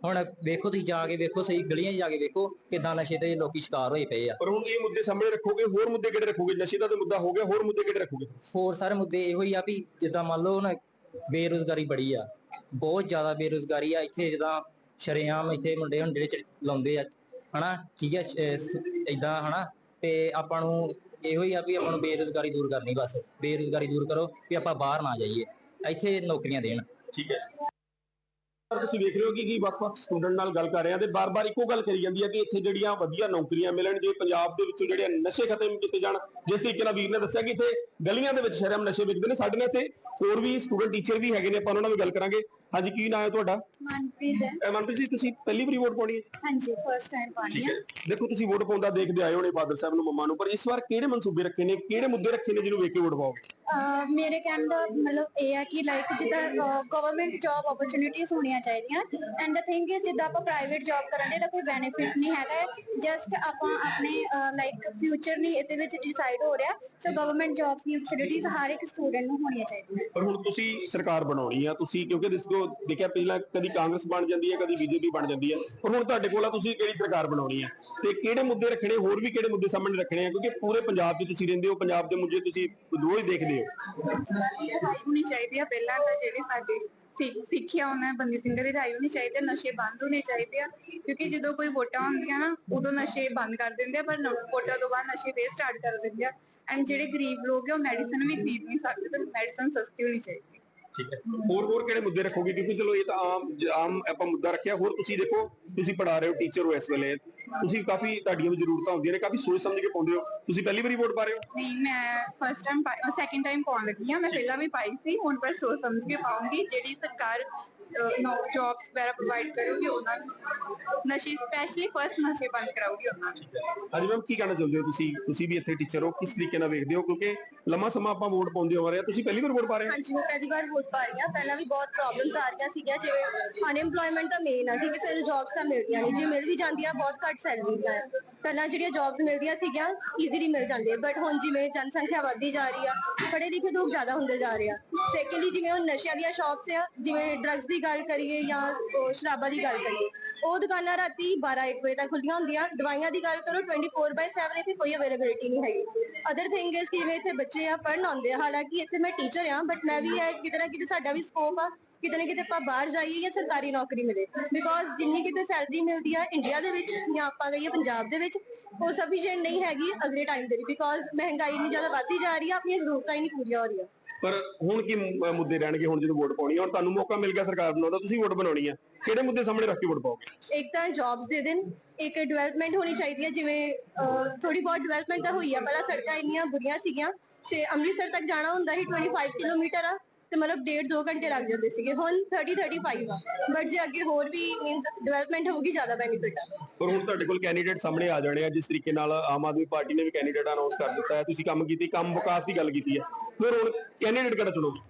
ਹੁਣ ਵੇਖੋ ਤੁਸੀਂ ਜਾ ਕੇ ਵੇਖੋ ਸਹੀ ਗਲੀਆਂ 'ਚ ਜਾ ਕੇ ਵੇਖੋ ਕਿਦਾਂ ਨਸ਼ੇ ਤੇ ਲੋਕੀ ਸ਼ਿਕਾਰ ਹੋਏ ਪਏ ਆ। ਪਰ ਹੁਣ ਇਹ ਮੁੱਦੇ ਸਾਹਮਣੇ ਰੱਖੋਗੇ ਹੋਰ ਮੁੱਦੇ ਕਿਹੜੇ ਰੱਖੋਗੇ? ਨਸ਼ੇ ਦਾ ਤਾਂ ਮੁੱਦਾ ਹੋ ਗਿਆ ਹੋਰ ਮੁੱਦੇ ਕਿਹੜੇ ਰੱਖੋਗੇ? ਹੋਰ ਸਾਰੇ ਮੁੱਦੇ ਇਹੋ ਹੀ ਆ ਵੀ ਜਿੱਦਾਂ ਮੰਨ ਲਓ ਹੁਣ ਬੇਰੁਜ਼ਗਾਰੀ ਬੜੀ ਆ। ਬਹੁਤ ਜ਼ਿਆਦਾ ਬੇਰੁਜ਼ਗਾਰੀ ਆ ਇੱਥੇ ਜਿੱਦਾਂ ਸ਼ਰੇਆਮ ਇੱਥੇ ਮੁੰਡੇ ਹੁਣ ਜਿਹੜੇ ਚ- ਲਾਉਂਦੇ ਆ ਹਨਾ? ਠੀਕ ਹੈ ਇਦਾਂ ਹਨਾ? ਤੇ ਆਪਾਂ ਨੂੰ ਇਹੋ ਹੀ ਆ ਵੀ ਆਪਾਂ ਨੂੰ ਬੇਰੁਜ਼ਗਾਰੀ ਦੂਰ ਕਰਨੀ ਬਸ। ਬੇਰੁਜ਼ਗਾਰੀ ਦੂਰ ਕਰੋ ਵੀ ਆਪਾਂ ਬਾਹਰ ਨਾ ਜਾਈਏ। ਇੱਥੇ ਨੌਕਰੀਆਂ ਦੇਣ। ਠੀਕ ਹੈ। ਤੁਸੀਂ ਵੇਖ ਰਹੇ ਹੋ ਕਿ ਕੀ ਵੱਖ-ਵੱਖ ਸਟੂਡੈਂਟ ਨਾਲ ਗੱਲ ਕਰ ਰਹੇ ਆ ਤੇ ਬਾਰ-ਬਾਰ ਇੱਕੋ ਗੱਲ ਕਰੀ ਜਾਂਦੀ ਹੈ ਕਿ ਇੱਥੇ ਜਿਹੜੀਆਂ ਵਧੀਆ ਨੌਕਰੀਆਂ ਮਿਲਣ, ਜੇ ਪੰਜਾਬ ਦੇ ਵਿੱਚੋਂ ਜਿਹੜੇ ਨਸ਼ੇ ਖਤਮ ਕੀਤੇ ਜਾਣ, ਜਿਸ ਤਰੀਕੇ ਨਾਲ ਵੀਰ ਨੇ ਦੱਸਿਆ ਕਿ ਇੱਥੇ ਗਲੀਆਂ ਦੇ ਵਿੱਚ ਸ਼ਰਮ ਨਸ਼ੇ ਵਿਕਦੇ ਨੇ। ਸਾਡੇ ਨਾਲ ਇੱਥੇ ਹੋਰ ਵੀ ਸਟੂਡੈਂਟ ਟੀਚਰ ਵੀ ਹੈਗੇ ਨੇ, ਆਪਾਂ ਉਹਨਾਂ ਨਾਲ ਵੀ ਗੱਲ ਕਰਾਂਗੇ। ਅੱਜ ਕੀ ਨਾਮ ਹੈ ਤੁਹਾਡਾ? ਮਨਪ੍ਰੀਤ ਹੈ। ਮਨਪ੍ਰੀਤ ਜੀ ਤੁਸੀਂ ਪਹਿਲੀ ਵਾਰੀ ਵੋਟ ਪਾਉਣੀ ਹੈ? ਹਾਂਜੀ ਫਰਸਟ ਟਾਈਮ ਪਾਣੀ ਠੀਕ ਹੈ। ਦੇਖੋ ਤੁਸੀਂ ਵੋਟ ਪਾਉਂਦਾ ਦੇਖਦੇ ਆਏ ਹੋਣੇ ਬਾਦਲ ਸਾਹਿਬ ਨੂੰ ਮੰਮਾ ਨੂੰ ਪਰ ਇਸ ਵਾਰ ਕਿਹੜੇ ਮਨਸੂਬੇ ਰੱਖੇ ਨੇ ਕਿਹੜੇ ਮੁੱਦੇ ਰੱਖੇ ਨੇ ਜਿਹਨੂੰ ਵੇਖ ਕੇ ਵੋਟ ਪਾਓਗੇ? ਮੇਰੇ ਕਹਿਣ ਦਾ ਮਤਲਬ ਇਹ ਹੈ ਕਿ ਲਾਈਕ ਜਿੱਦਾਂ ਗਵਰਨਮੈਂਟ ਜੌਬ ਓਪਰਚ्युनिटीज ਹੋਣੀਆਂ ਚਾਹੀਦੀਆਂ। ਐਂਡ ਦਾ ਥਿੰਗ ਇਜ਼ ਜਿੱਦਾਂ ਆਪਾਂ ਪ੍ਰਾਈਵੇਟ ਜੌਬ ਕਰਾਂਗੇ ਤਾਂ ਕੋਈ ਬੈਨੀਫਿਟ ਨਹੀਂ ਹੈਗਾ। ਜਸਟ ਆਪਾਂ ਆਪਣੇ ਲਾਈਕ ਫਿਊਚਰ ਲਈ ਇਹਦੇ ਵਿੱਚ ਡਿਸਾਈਡ ਹੋ ਰਿਹਾ। ਸੋ ਗਵਰਨਮੈਂਟ ਜੌਬਸ ਦੀਆਂ ਫੈਸਿਲਿਟੀਜ਼ ਹਰ ਇੱਕ ਸਟੂਡੈਂਟ ਨੂੰ ਹੋਣੀਆਂ ਚਾਹੀਦੀਆਂ। ਪਰ ਹੁਣ ਤੁਸੀਂ ਸਰਕਾਰ ਬਣਾਉਣੀ ਆ ਤੁਸੀਂ ਕਿਉਂਕਿ ਦਿਸੋ ਦੇਖਿਆ ਪਹਿਲਾਂ ਕਦੀ ਕਾਂਗਰਸ ਬਣ ਜਾਂਦੀ ਹੈ, ਕਦੀ ਬੀਜੇਪੀ ਬਣ ਜਾਂਦੀ ਹੈ। ਪਰ ਹੁਣ ਤੁਹਾਡੇ ਕੋਲ ਆ, ਤੁਸੀਂ ਕਿਹੜੀ ਸਰਕਾਰ ਬਣਾਉਣੀ ਆ ਤੇ ਕਿਹੜੇ ਮੁੱਦੇ ਰੱਖਣੇ, ਹੋਰ ਵੀ ਕਿਹੜੇ ਮੁੱਦੇ ਸਾਹਮਣੇ ਰੱਖਣੇ ਆ? ਕਿਉਂਕਿ ਪੂਰੇ ਪੰਜਾਬ 'ਚ ਤੁਸੀਂ ਰਹਿੰਦੇ ਹੋ, ਪੰਜਾਬ ਦੇ ਮੁੱਦੇ ਤੁਸੀਂ ਰੋਜ਼ ਦੇਖਦੇ ਹੋ। ਰਿਹਾਈ ਹੋਣੀ ਚਾਹੀਦੀ ਆ। ਪਹਿਲਾਂ ਤਾਂ ਜਿਹੜੇ ਸਾਡੇ ਸਿੱਖਿਆ ਉਹਨਾਂ ਬੰਦੀ ਸਿੰਘ ਦੀ ਰਿਹਾਈ ਹੋਣੀ ਚਾਹੀਦੀ ਆ। ਨਸ਼ੇ ਬੰਦ ਹੋਣੇ ਚਾਹੀਦੇ ਆ। ਕਿਉਂਕਿ ਜਦੋਂ ਕੋਈ ਵੋਟਾਂ ਹੁੰਦੀਆਂ ਨਾ, ਉਦੋਂ ਨਸ਼ੇ ਬੰਦ ਕਰ ਦਿੰਦੇ ਆ, ਪਰ ਵੋਟਾਂ ਤੋਂ ਬਾਅਦ ਨਸ਼ੇ ਫੇਰ ਸਟਾਰਟ ਕਰ ਦਿੰਦੇ ਆ। ਐਂਡ ਜਿਹੜੇ ਗਰੀਬ ਲੋਕ ਆ, ਉਹ ਮੈਡੀਸਨ ਵੀ ਖਰੀਦ ਨਹੀਂ ਸਕਦੇ ਤਾਂ ਮੈਡੀਸਨ ਸਸਤੀ ਹੋਣੀ ਚਾਹੀਦੀ ਠੀਕ ਹੈ। ਹੋਰ ਹੋਰ ਕਿਹੜੇ ਮੁੱਦੇ ਰੱਖੋਗੇ? ਕਿਉਂਕਿ ਚਲੋ ਇਹ ਤਾਂ ਆਮ ਆਮ ਆਪਾਂ ਮੁੱਦਾ ਰੱਖਿਆ। ਹੋਰ ਤੁਸੀਂ ਦੇਖੋ, ਤੁਸੀਂ ਪੜਾ ਰਹੇ ਹੋ ਟੀਚਰ ਹੋ ਇਸ ਵੇਲੇ। ਤੁਸੀਂ ਕਾਫੀ ਤੁਹਾਡੀਆਂ ਵੀ ਜ਼ਰੂਰਤਾਂ ਹੁੰਦੀਆਂ ਨੇ, ਕਾਫੀ ਸੋਚ ਸਮਝ ਕੇ ਪਾਉਂਦੇ ਹੋ। ਤੁਸੀਂ ਪਹਿਲੀ ਵਾਰੀ ਵੋਟ ਪਾ ਰਹੇ ਹੋ? ਨਹੀਂ, ਮੈਂ ਫਸਟ ਟਾਈਮ ਸੈਕਿੰਡ ਟਾਈਮ ਪਾਉਣ ਲੱਗੀ ਆ ਮੈਂ ਪਹਿਲਾਂ ਵੀ ਪਾਈ ਸੀ, ਹੁਣ ਪਰ ਸੋਚ ਸਮਝ ਕੇ ਪਾਉਂਗੀ। ਜਿਹੜੀ ਸਰਕਾਰ ਜੌਬਸ ਵਗੈਰਾ ਪ੍ਰੋਵਾਈਡ ਕਰੂਗੀ ਉਹਨਾਂ ਨੂੰ। ਨਸ਼ੇ ਸਪੈਸ਼ਲੀ ਫਸਟ ਨਸ਼ੇ ਬੰਦ ਕਰਾਉਗੀ ਉਹਨਾਂ ਨੂੰ। ਹਾਂਜੀ ਮੈਮ ਕੀ ਕਹਿਣਾ ਚਾਹੁੰਦੇ ਹੋ ਤੁਸੀਂ? ਤੁਸੀਂ ਵੀ ਇੱਥੇ ਟੀਚਰ ਹੋ ਕਿਸ ਤਰੀਕੇ ਨਾਲ ਵੇਖਦੇ ਹੋ? ਕਿਉਂਕਿ ਲੰਮਾ ਸਮਾਂ ਆਪਾਂ ਵੋਟ ਪਾਉਂਦੇ ਹੋ ਰਹੇ ਹਾਂ ਤੁਸੀਂ ਪਹਿਲੀ ਵਾਰ ਵੋਟ ਪਾ ਰਹੇ ਹੋ? ਹਾਂਜੀ ਮੈਂ ਪਹਿਲੀ ਵਾਰ ਵੋਟ ਪਾ ਰਹੀ ਹਾਂ। ਪਹਿਲਾਂ ਵੀ ਬਹੁਤ ਪ੍ਰੋਬਲਮਸ ਆ ਰਹੀਆਂ ਸੀਗੀਆਂ ਜਿਵੇਂ ਅਨਐਮਪਲੋਇਮੈਂਟ ਤਾਂ ਮੇਨ ਆ ਕਿ ਕਿਸੇ ਨੂੰ ਜੌਬਸ ਤਾਂ ਮਿਲਦੀਆਂ ਨਹੀਂ। ਜੇ ਮਿਲ ਵੀ ਜਾਂਦੀਆਂ ਬਹੁਤ ਘੱਟ ਸੈਲਰੀ ਆ ਪਹਿਲਾਂ ਜਿਹੜੀਆਂ ਜੌਬਸ ਮਿਲਦੀਆਂ ਸੀਗੀਆਂ ਈਜ਼ੀਲੀ ਮਿਲ ਜਾਂਦੀਆਂ। ਬਟ ਹੁਣ ਜਿਵੇਂ ਜਨਸੰਖਿਆ ਵੱਧਦੀ ਜਾ ਰਹੀ ਆ ਪੜ੍ਹੇ ਲਿਖੇ ਲੋਕ ਜ਼ਿਆਦਾ ਹੁੰਦੇ ਜਾ ਰਹੇ ਆ। ਸੈਕੰਡਲੀ ਜਿਵੇਂ ਹੁਣ ਨਸ਼ਿਆਂ ਦੀਆਂ ਸ਼ਾਪਸ ਆ ਜਿਵੇਂ ਡਰੱਗਸ ਦੀ ਗੱਲ ਕਰੀਏ ਜਾਂ ਸ਼ਰਾਬਾਂ ਦੀ ਗੱਲ ਕਰੀਏ, ਉਹ ਦੁਕਾਨਾਂ ਰਾਤੀ 12 1 ਵਜੇ ਤੱਕ ਖੁੱਲੀਆਂ ਹੁੰਦੀਆਂ, ਦਵਾਈਆਂ ਦੀ ਗੱਲ ਕਰੋ 24/7 ਇੱਥੇ ਕੋਈ ਅਵੇਲੇਬਿਲਿਟੀ ਨਹੀਂ ਹੈਗੀ। ਅਦਰ ਥਿੰਗ ਇਸ ਕਿ ਜਿਵੇਂ ਇੱਥੇ ਬੱਚੇ ਆ ਪੜ੍ਹਨ ਆਉਂਦੇ ਆ, ਹਾਲਾਂਕਿ ਇੱਥੇ ਮੈਂ ਟੀਚਰ ਆ ਬਟ ਮੈਂ ਵੀ ਇਹ ਕਿਤੇ ਨਾ ਕਿਤੇ ਸਾਡਾ ਵੀ ਸਕੋਪ ਆ, ਕਿਤੇ ਨਾ ਕਿਤੇ ਆਪਾਂ ਬਾਹਰ ਜਾਈਏ ਜਾਂ ਸਰਕਾਰੀ ਨੌਕਰੀ ਮਿਲੇ। ਬਿਕੋਜ਼ ਜਿੰਨੀ ਕਿਤੇ ਸੈਲਰੀ ਮਿਲਦੀ ਆ ਇੰਡੀਆ ਦੇ ਵਿੱਚ ਜਾਂ ਆਪਾਂ ਕਹੀਏ ਪੰਜਾਬ ਦੇ ਵਿੱਚ, ਉਹ ਸਫੀਸ਼ੀਐਂਟ ਨਹੀਂ ਹੈਗੀ ਅਗਲੇ ਟਾਈਮ ਦੇ ਲਈ ਬਿਕੋਜ਼ ਮਹਿੰਗਾਈ ਇੰਨੀ ਜ਼ਿਆਦਾ ਵੱਧਦੀ ਜਾ ਰਹੀ ਆ, ਆਪਣੀਆਂ ਜ਼ਰੂਰਤਾਂ ਹੀ ਨਹੀਂ ਪੂਰੀਆਂ ਹੋ ਰਹੀਆਂ। ਪਰ ਹੁਣ ਕੀ ਮ- ਮੁੱਦੇ ਰਹਿਣਗੇ ਹੁਣ ਜਦੋਂ ਵੋਟ ਪਾਉਣੀ ਹੈ ਹੁਣ ਤੁਹਾਨੂੰ ਮੌਕਾ ਮਿਲ ਗਿਆ ਸਰਕਾਰ ਬਣਾਉਣ ਦਾ ਤੁਸੀਂ ਵੋਟ ਬਣਾਉਣੀ ਹੈ ਕਿਹੜੇ ਮੁੱਦੇ ਸਾਹਮਣੇ ਰੱਖ ਕੇ ਵੋਟ ਪਾਓਗੇ? ਇੱਕ ਤਾਂ ਜੌਬਸ ਦੇ ਦੇਣ ਇੱਕ ਡਿਵੈਲਪਮੈਂਟ ਹੋਣੀ ਚਾਹੀਦੀ ਹੈ ਜਿਵੇਂ ਥੋੜੀ ਬਹੁਤ ਡਿਵੈਲਪਮੈਂਟ ਤਾਂ ਹੋਈ ਆ, ਪਹਿਲਾਂ ਸੜਕਾਂ ਇੰਨੀਆਂ ਬੁਰੀਆਂ ਸੀਗੀਆਂ, ਤੇ ਅੰਮ੍ਰਿਤਸਰ ਤੱਕ ਜਾਣਾ ਹੁੰਦਾ ਸੀ 25 ਕਿਲੋਮੀਟਰ ਆ। ਤੇ ਮਤਲਬ ਡੇਢ ਦੋ ਘੰਟੇ ਲੱਗ ਜਾਂਦੇ ਸੀਗੇ। ਹੁਣ 30 35 ਆ। ਬਟ ਜੇ ਅੱਗੇ ਹੋਰ ਵੀ ਮੀਨਸ ਡਿਵੈਲਪਮੈਂਟ ਹੋਊਗੀ ਜ਼ਿਆਦਾ ਬੈਨੀਫਿਟ ਆ। ਪਰ ਹੁਣ ਤੁਹਾਡੇ ਕੋਲ ਕੈਂਡੀਡੇਟ ਸਾਹਮਣੇ ਆ ਜਾਣੇ ਆ ਜਿਸ ਤਰੀਕੇ ਨਾਲ ਆਮ ਆਦਮੀ ਪਾਰਟੀ ਨੇ ਵੀ ਕੈਂਡੀਡੇਟ ਅਨਾਉਂਸ ਕਰ ਦਿੱਤਾ ਹੈ। ਤੁਸੀਂ ਕੰਮ ਕੀਤੀ ਕੰਮ ਵਿਕਾਸ ਦੀ ਗੱਲ ਕੀਤੀ ਹੈ। ਫਿਰ ਹੁਣ ਕੈਂਡੀਡੇਟ ਕਿਹੜਾ ਚੁਣੋਗੇ?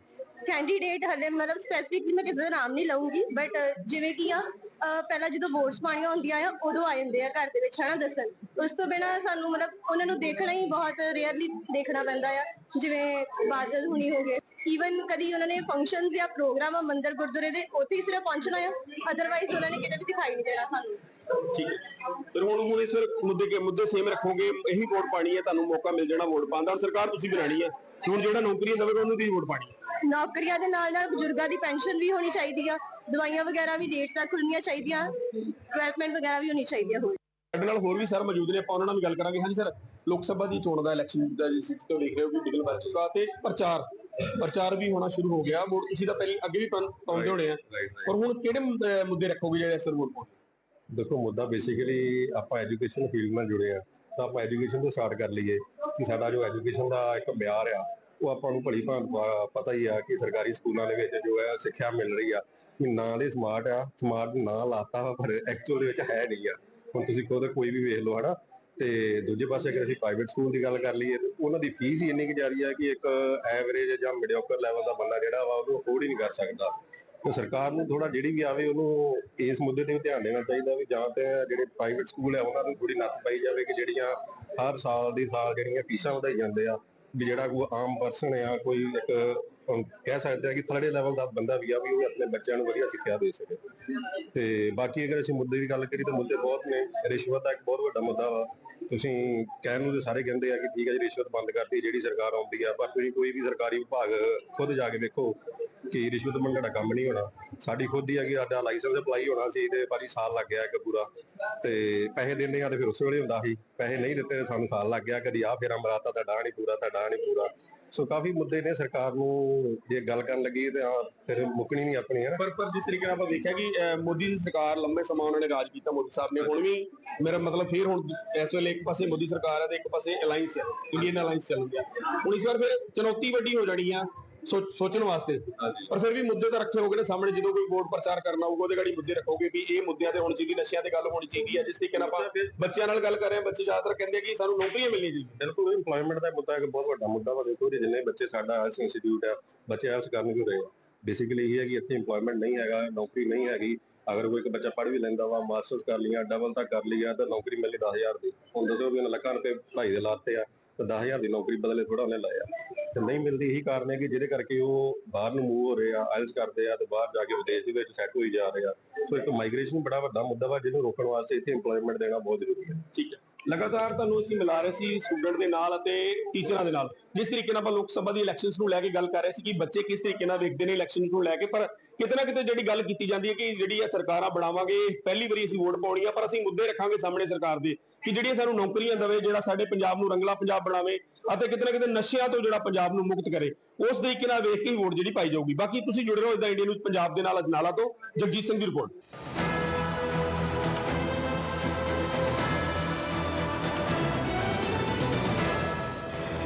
ਕੈਂਡੀਡੇਟ ਹਲੇ ਮਤਲਬ ਸਪੈਸੀਫਿਕਲੀ ਮੈਂ ਕਿਸੇ ਦਾ ਨਾਮ ਨਹੀਂ ਲਵਾਂਗੀ ਬਟ ਜਿਵੇਂ ਕਿ ਆ ਪਹਿਲਾਂ ਜਦੋਂ ਵੋਟਸ ਪਾਣੀਆਂ ਹੁੰਦੀਆਂ ਆ ਉਦੋਂ ਆ ਜਾਂਦੇ ਆ ਘਰ ਦੇ ਵਿੱਚ ਹਨਾ ਦੱਸਣ? ਉਸ ਤੋਂ ਬਿਨਾ ਸਾਨੂੰ ਮਤਲਬ ਉਹਨਾਂ ਨੂੰ ਦੇਖਣਾ ਹੀ ਬਹੁਤ ਰੇਅਰਲੀ ਦੇਖਣਾ ਪੈਂਦਾ ਆ ਜਿਵੇਂ ਬਾਦਲ ਹੁਣੀ ਹੋ ਗਏ। ਈਵਨ ਕਦੀ ਉਹਨਾਂ ਨੇ ਫੰਕਸ਼ਨਸ ਜਾਂ ਪ੍ਰੋਗਰਾਮ ਮੰਦਰ ਗੁਰਦੁਆਰੇ ਦੇ ਉੱਥੇ ਹੀ ਸਿਰਫ ਪਹੁੰਚਣਾ ਆ ਅਦਰਵਾਈਜ਼ ਉਹਨਾਂ ਨੇ ਕਿਤੇ ਵੀ ਦਿਖਾਈ ਨਹੀਂ ਦੇਣਾ ਸਾਨੂੰ। ਠੀਕ ਹੈ। ਫਿਰ ਹੁਣ ਹੁਣ ਇਸ ਵਾਰ ਮੁੱਦੇ ਕੇ ਮੁੱਦੇ ਸੇਮ ਰੱਖੋਗੇ ਇਹੀ ਵੋਟ ਪਾਣੀ ਹੈ ਤੁਹਾਨੂੰ ਮੌਕਾ ਮਿਲ ਜਾਣਾ ਵੋਟ ਪਾਉਣ ਦਾ ਸਰਕਾਰ ਤੁਸੀਂ ਬਣਾਣੀ ਹੈ। ਹੁਣ ਜਿਹੜਾ ਨੌਕਰੀ ਦੇਵੇਗਾ ਉਹਨੂੰ ਦੀ ਵੋਟ ਪਾਣੀ ਨੌਕਰੀਆਂ ਦੇ ਨਾਲ ਨਾਲ ਬਜ਼ੁਰਗਾਂ ਦੀ ਪੈਨਸ਼ਨ ਵੀ ਹੋਣੀ ਚਾਹੀਦੀ ਆ ਦਵਾਈਆਂ ਵਗੈਰਾ ਵੀ ਡੇਟ ਤੱਕ ਖੁੱਲਣੀਆਂ ਚਾਹੀਦੀਆਂ ਡਿਵੈਲਪਮੈਂਟ ਵਗੈਰਾ ਵੀ ਹੋਣੀ ਚਾਹੀਦੀ ਹੋਰ। ਸਾਡੇ ਨਾਲ ਹੋਰ ਵੀ ਸਰ ਮੌਜੂਦ ਨੇ ਆਪਾਂ ਉਹਨਾਂ ਨਾਲ ਵੀ ਗੱਲ ਕਰਾਂਗੇ। ਹਾਂਜੀ ਸਰ ਲੋਕ ਸਭਾ ਦੀ ਚੋਣ ਦਾ ਇਲੈਕਸ਼ਨ ਦਾ ਜਿਸ ਤੋਂ ਦੇਖ ਰਹੇ ਹੋ ਕਿ ਬਿਗਲ ਬਣ ਚੁੱਕਾ ਤੇ ਪ੍ਰਚਾਰ ਪ੍ਰਚਾਰ ਵੀ ਹੋਣਾ ਸ਼ੁਰੂ ਹੋ ਗਿਆ। ਵੋਟ ਤੁਸੀਂ ਤਾਂ ਪਹਿਲੇ ਅੱਗੇ ਵੀ ਪਾਉਂ- ਪਾਉਂਦੇ ਹੋਣੇ ਆ। ਪਰ ਹੁਣ ਕਿਹੜੇ ਮੁੱਦੇ- ਰੱਖੋਗੇ ਜਿਹੜੇ ਇਸ ਵਾਰ ਵੋਟ ਪਾਉਣ? ਦੇਖੋ ਮੁੱਦਾ ਬੇਸਿਕਲੀ ਆਪਾਂ ਐਜੂਕੇਸ਼ਨ ਫੀਲਡ ਨਾਲ ਜੁੜੇ ਆ। ਤਾਂ ਆਪਾਂ ਐਜੂਕੇਸ਼ਨ ਤੋਂ ਸਟਾਰਟ ਕਰ ਲਈਏ ਕਿ ਸਾਡਾ ਜੋ ਐਜੂਕੇਸ਼ਨ ਦਾ ਇੱਕ ਮਿਆਰ ਆ ਉਹ ਆਪਾਂ ਨੂੰ ਭਲੀ ਭਾਂਤ ਪਤਾ ਹੀ ਆ ਕਿ ਸਰਕਾਰੀ ਸਕੂਲਾਂ ਦੇ ਵਿੱਚ ਜੋ ਹੈ ਸਿੱਖਿਆ ਮਿਲ ਰਹੀ ਆ। ਵੀ ਨਾਂ ਦੇ ਸਮਾਰਟ ਆ ਸਮਾਰਟ ਨਾਂ ਲਾਤਾ ਵਾ, ਪਰ ਐਕਚੁਅਲ ਦੇ ਵਿੱਚ ਹੈ ਨਹੀਂ ਆ। ਹੁਣ ਤੁਸੀਂ ਖੁਦ ਕੋਈ ਵੀ ਵੇਖ ਲਓ, ਹਨਾ? ਤੇ ਦੂਜੇ ਪਾਸੇ ਅਗਰ ਅਸੀਂ ਪ੍ਰਾਈਵੇਟ ਸਕੂਲ ਦੀ ਗੱਲ ਕਰ ਲਈਏ, ਤੇ ਉਹਨਾਂ ਦੀ ਫੀਸ ਹੀ ਇੰਨੀ ਕਿ ਜ਼ਿਆਦੀ ਆ ਕਿ ਇੱਕ ਐਵਰੇਜ ਜਾਂ ਮੀਡੀਓਕਰ ਲੈਵਲ ਦਾ ਬੰਦਾ ਜਿਹੜਾ ਵਾ, ਉਹਨੂੰ ਅਫੋਰਡ ਹੀ ਨਹੀਂ ਕਰ ਸਕਦਾ। ਤੇ ਸਰਕਾਰ ਨੂੰ ਥੋੜਾ ਜਿਹੜੀ ਵੀ ਆਵੇ, ਉਹਨੂੰ ਇਸ ਮੁੱਦੇ ਤੇ ਵੀ ਧਿਆਨ ਦੇਣਾ ਚਾਹੀਦਾ ਵੀ ਜਾਂ ਤੇ ਜਿਹੜੇ ਪ੍ਰਾਈਵੇਟ ਸਕੂਲ ਆ, ਉਹਨਾਂ ਨੂੰ ਥੋੜੀ ਨੱਥ ਪਾਈ ਜਾਵੇ ਕਿ ਜਿਹੜੀਆਂ ਹਰ ਸਾਲ ਦੀ ਸਾਲ ਜਿਹੜੀਆਂ ਫੀਸਾਂ ਵਧਾਈ ਜਾਂਦੇ ਆ, ਵੀ ਜਿਹੜਾ ਕੋਈ ਆਮ ਪਰਸਨ ਆ, ਕੋਈ ਇੱਕ ਅਮ, ਕਹਿ ਸਕਦੇ ਆ ਕਿ ਥਰਡ ਲੈਵਲ ਦਾ ਬੰਦਾ ਵੀ ਆ ਵੀ ਉਹ ਆਪਣੇ ਬੱਚਿਆਂ ਨੂੰ ਵਧੀਆ ਸਿੱਖਿਆ ਦੇ ਸਕੇ। ਤੇ ਬਾਕੀ ਅਗਰ ਅਸੀਂ ਮੁੱਦੇ ਦੀ ਗੱਲ ਕਰੀਏ ਤਾਂ ਮੁੱਦੇ ਬਹੁਤ ਨੇ। ਰਿਸ਼ਵਤ ਦਾ ਇੱਕ ਬਹੁਤ ਵੱਡਾ ਮੁੱਦਾ ਵਾ। ਤੁਸੀਂ ਕਹਿਣ ਨੂੰ ਸਾਰੇ ਕਹਿੰਦੇ ਆ ਕਿ ਠੀਕ ਹੈ ਜੀ ਰਿਸ਼ਵਤ ਬੰਦ ਕਰਤੀ ਜਿਹੜੀ ਸਰਕਾਰ ਆਉਂਦੀ ਆ ਪਰ ਤੁਸੀਂ ਕੋਈ ਵੀ ਸਰਕਾਰੀ ਵਿਭਾਗ ਖੁਦ ਜਾ ਕੇ ਵੇਖੋ ਕਿ ਰਿਸ਼ਵਤ ਮੰਗਣ ਦਾ ਕੰਮ ਨਹੀਂ ਹੋਣਾ। ਸਾਡੀ ਖੁਦ ਹੀ ਆ ਕਿ ਸਾਡਾ ਲਾਇਸੈਂਸ ਅਪਲਾਈ ਹੋਣਾ ਸੀ ਤੇ ਭਾਜੀ ਸਾਲ ਲੱਗ ਗਿਆ ਇੱਕ ਪੂਰਾ। ਤੇ ਪੈਸੇ ਦਿੰਦੇ ਆ ਤੇ ਫਿਰ ਉਸ ਵੇਲੇ ਹੁੰਦਾ ਸੀ। ਪੈਸੇ ਨਹੀਂ ਦਿੱਤੇ ਤੇ ਸਾਨੂੰ ਸਾਲ ਲੱਗ ਗਿਆ। ਕਦੀ ਆ ਫੇਰਾ ਮਰਾਤਾ ਤੁਹਾਡਾ ਨਹੀਂ ਪੂਰਾ ਤੁਹਾਡਾ ਨਹੀਂ ਪੂਰਾ। ਸੋ ਕਾਫੀ ਮੁੱਦੇ ਨੇ ਸਰਕਾਰ ਨੂੰ ਜੇ ਗੱਲ ਕਰਨ ਲੱਗੀ ਤੇ ਆ ਫਿਰ ਮੁੱਕਣੀ ਨਹੀਂ ਆਪਣੀ ਹੈ ਪਰ ਪਰ ਜਿਸ ਤਰੀਕੇ ਨਾਲ ਆਪਾਂ ਵੇਖਿਆ ਕਿ ਅਹ, ਮੋਦੀ ਦੀ ਸਰਕਾਰ ਲੰਬੇ ਸਮਾਂ ਉਹਨਾਂ ਨੇ ਰਾਜ ਕੀਤਾ ਮੋਦੀ ਸਾਹਿਬ ਨੇ ਹੁਣ ਵੀ ਮੇਰਾ ਮਤਲਬ ਫਿਰ ਹੁਣ ਇਸ ਵੇਲੇ ਇੱਕ ਪਾਸੇ ਮੋਦੀ ਸਰਕਾਰ ਹੈ ਤੇ ਇੱਕ ਪਾਸੇ ਅਲਾਈਅੰਸ ਹੈ ਇੰਡੀਅਨ ਅਲਾਈਅੰਸ ਚੱਲ ਰਿਹਾ ਹੁਣ ਇਸ ਵਾਰ ਫਿਰ ਚੁਣੌਤੀ ਵੱਡੀ ਹੋ ਜਾਣੀ ਆ ਸੋਚਣ ਵਾਸਤੇ। ਪਰ ਫਿਰ ਵੀ ਮੁੱਦੇ ਤਾਂ ਰੱਖੇ ਹੋਗੇ ਨੇ ਸਾਹਮਣੇ ਜਦੋਂ ਕੋਈ ਵੋਟ ਪ੍ਰਚਾਰ ਕਰਨਾ ਹੋਊਗਾ ਉਹਦੇ ਗਾੜੀ ਮੁੱਦੇ ਰੱਖੋਗੇ ਵੀ ਇਹ ਮੁੱਦਿਆਂ ਤੇ ਹੁਣ ਚਾਹੀਦੀ ਨਸ਼ਿਆਂ ਤੇ ਗੱਲ ਹੋਣੀ ਚਾਹੀਦੀ ਹੈ ਜਿਸ ਤਰੀਕੇ ਨਾਲ ਆਪਾਂ ਬੱਚਿਆਂ ਨਾਲ ਗੱਲ ਕਰ ਰਹੇ ਹਾਂ ਬੱਚੇ ਜ਼ਿਆਦਾਤਰ ਕਹਿੰਦੇ ਕਿ ਸਾਨੂੰ ਨੌਕਰੀਆਂ ਮਿਲਣੀਆਂ ਚਾਹੀਦੀਆਂ। ਬਿਲਕੁਲ ਇੰਪਲੋਇਮੈਂਟ ਦਾ ਮੁੱਦਾ ਇੱਕ ਬਹੁਤ ਵੱਡਾ ਮੁੱਦਾ ਵਾ। ਦੇਖੋ ਜਿੰਨੇ ਬੱਚੇ ਸਾਡਾ ਆਇਲਸ ਇੰਸਟੀਚਿਊਟ ਆ ਬੱਚੇ ਆਇਲਸ ਕਰਨ ਕਿਉਂ ਰਹੇ ਆ। ਬੇਸਿਕਲੀ ਇਹ ਹੈ ਕਿ ਇੱਥੇ ਇੰਪਲੋਇਮੈਂਟ ਨਹੀਂ ਹੈਗਾ ਨੌਕਰੀ ਨਹੀਂ ਹੈਗੀ। ਅਗਰ ਕੋਈ ਇੱਕ ਬੱਚਾ ਪੜ੍ਹ ਵੀ ਲੈਂਦਾ ਵਾ ਮਾਸਟਰਸ ਕਰ ਲਿਆ ਡਬਲ ਤਾਂ ਕਰ ਲਿਆ ਤਾਂ ਨੌਕਰੀ ਮਿਲਣੀ 10000 ਦੀ। ਹੁਣ ਦੱਸੋ ਵੀ ਉਹਨਾਂ ਲੱਖਾਂ ਰੁਪਏ ਪੜ੍ਹਾਈ ਦੇ ਲਾਤੇ ਆ। ਤਾਂ 10000 ਦੀ ਨੌਕਰੀ ਬਦਲੇ ਥੋੜਾ ਉਹਨੇ ਲਾਇਆ। ਤੇ ਨਹੀਂ ਮਿਲਦੀ ਇਹੀ ਕਾਰਨ ਹੈ ਕਿ ਜਿਹਦੇ ਕਰਕੇ ਉਹ ਬਾਹਰ ਨੂੰ ਮੂਵ ਹੋ ਰਹੇ ਆ ਆਇਲਸ ਕਰਦੇ ਆ ਤੇ ਬਾਹਰ ਜਾ ਕੇ ਵਿਦੇਸ਼ ਦੇ ਵਿੱਚ ਸੈੱਟ ਹੋਈ ਜਾ ਰਹੇ ਆ। ਸੋ ਇੱਕ ਮਾਈਗ੍ਰੇਸ਼ਨ ਬੜਾ ਵੱਡਾ ਮੁੱਦਾ ਵਾ, ਜਿਹਨੂੰ ਰੋਕਣ ਵਾਸਤੇ ਇੱਥੇ ਇੰਪਲੋਇਮੈਂਟ ਦੇਣਾ ਬਹੁਤ ਜ਼ਰੂਰੀ ਹੈ। ਠੀਕ ਹੈ। ਲਗਾਤਾਰ ਤੁਹਾਨੂੰ ਅਸੀਂ ਮਿਲਾ ਰਹੇ ਸੀ ਸਟੂਡੈਂਟ ਦੇ ਨਾਲ ਅਤੇ ਟੀਚਰਾਂ ਦੇ ਨਾਲ। ਜਿਸ ਤਰੀਕੇ ਨਾਲ ਆਪਾਂ ਲੋਕ ਸਭਾ ਦੀ ਇਲੈਕਸ਼ਨਸ ਨੂੰ ਲੈ ਕੇ ਗੱਲ ਕਰ ਰਹੇ ਸੀ ਕਿ ਬੱਚੇ ਕਿਸ ਤਰੀਕੇ ਨਾਲ ਵੇਖਦੇ ਨੇ ਇਲੈਕਸ਼ਨ ਨੂੰ ਲੈ ਕੇ, ਪਰ ਕਿਤੇ ਨਾ ਕਿਤੇ ਜਿਹੜੀ ਗੱਲ ਕੀਤੀ ਜਾਂਦੀ ਹੈ ਕਿ ਜਿਹੜੀ ਇਹ ਸਰਕਾਰਾਂ ਬਣਾਵਾਂਗੇ, ਪਹਿਲੀ ਵਾਰੀ ਅਸੀਂ ਵੋਟ ਪਾਉਣੀ ਆ, ਪਰ ਅਸੀਂ ਮੁੱਦੇ ਰੱਖਾਂਗੇ ਸਾਹਮਣੇ ਸਰਕਾਰ ਦੇ। ਕਿ ਜਿਹੜੀਆਂ ਸਾਨੂੰ ਨੌਕਰੀਆਂ ਦੇਵੇ, ਜਿਹੜਾ ਸਾਡੇ ਪੰਜਾਬ ਨੂੰ ਰੰਗਲਾ ਪੰਜਾਬ ਬਣਾਵੇ ਅਤੇ ਕਿਤੇ ਨਾ ਕਿਤੇ ਨਸ਼ਿਆਂ ਤੋਂ ਜਿਹੜਾ ਪੰਜਾਬ ਨੂੰ ਮੁਕਤ ਕਰੇ, ਉਸ ਤਰੀਕੇ ਨਾਲ ਵੇਖ ਕੇ ਹੀ ਵੋਟ ਜਿਹੜੀ ਪਾਈ ਜਾਊਗੀ। ਬਾਕੀ ਤੁਸੀਂ ਜੁੜੇ ਰਹੋ ਇਦਾਂ ਇੰਡੀਆ ਨਿਊਜ਼ ਪੰਜਾਬ ਦੇ ਨਾਲ, ਅਜਨਾਲਾ ਤੋਂ ਜਗਜੀਤ ਸਿੰਘ ਦੀ ਰਿਪੋਰਟ।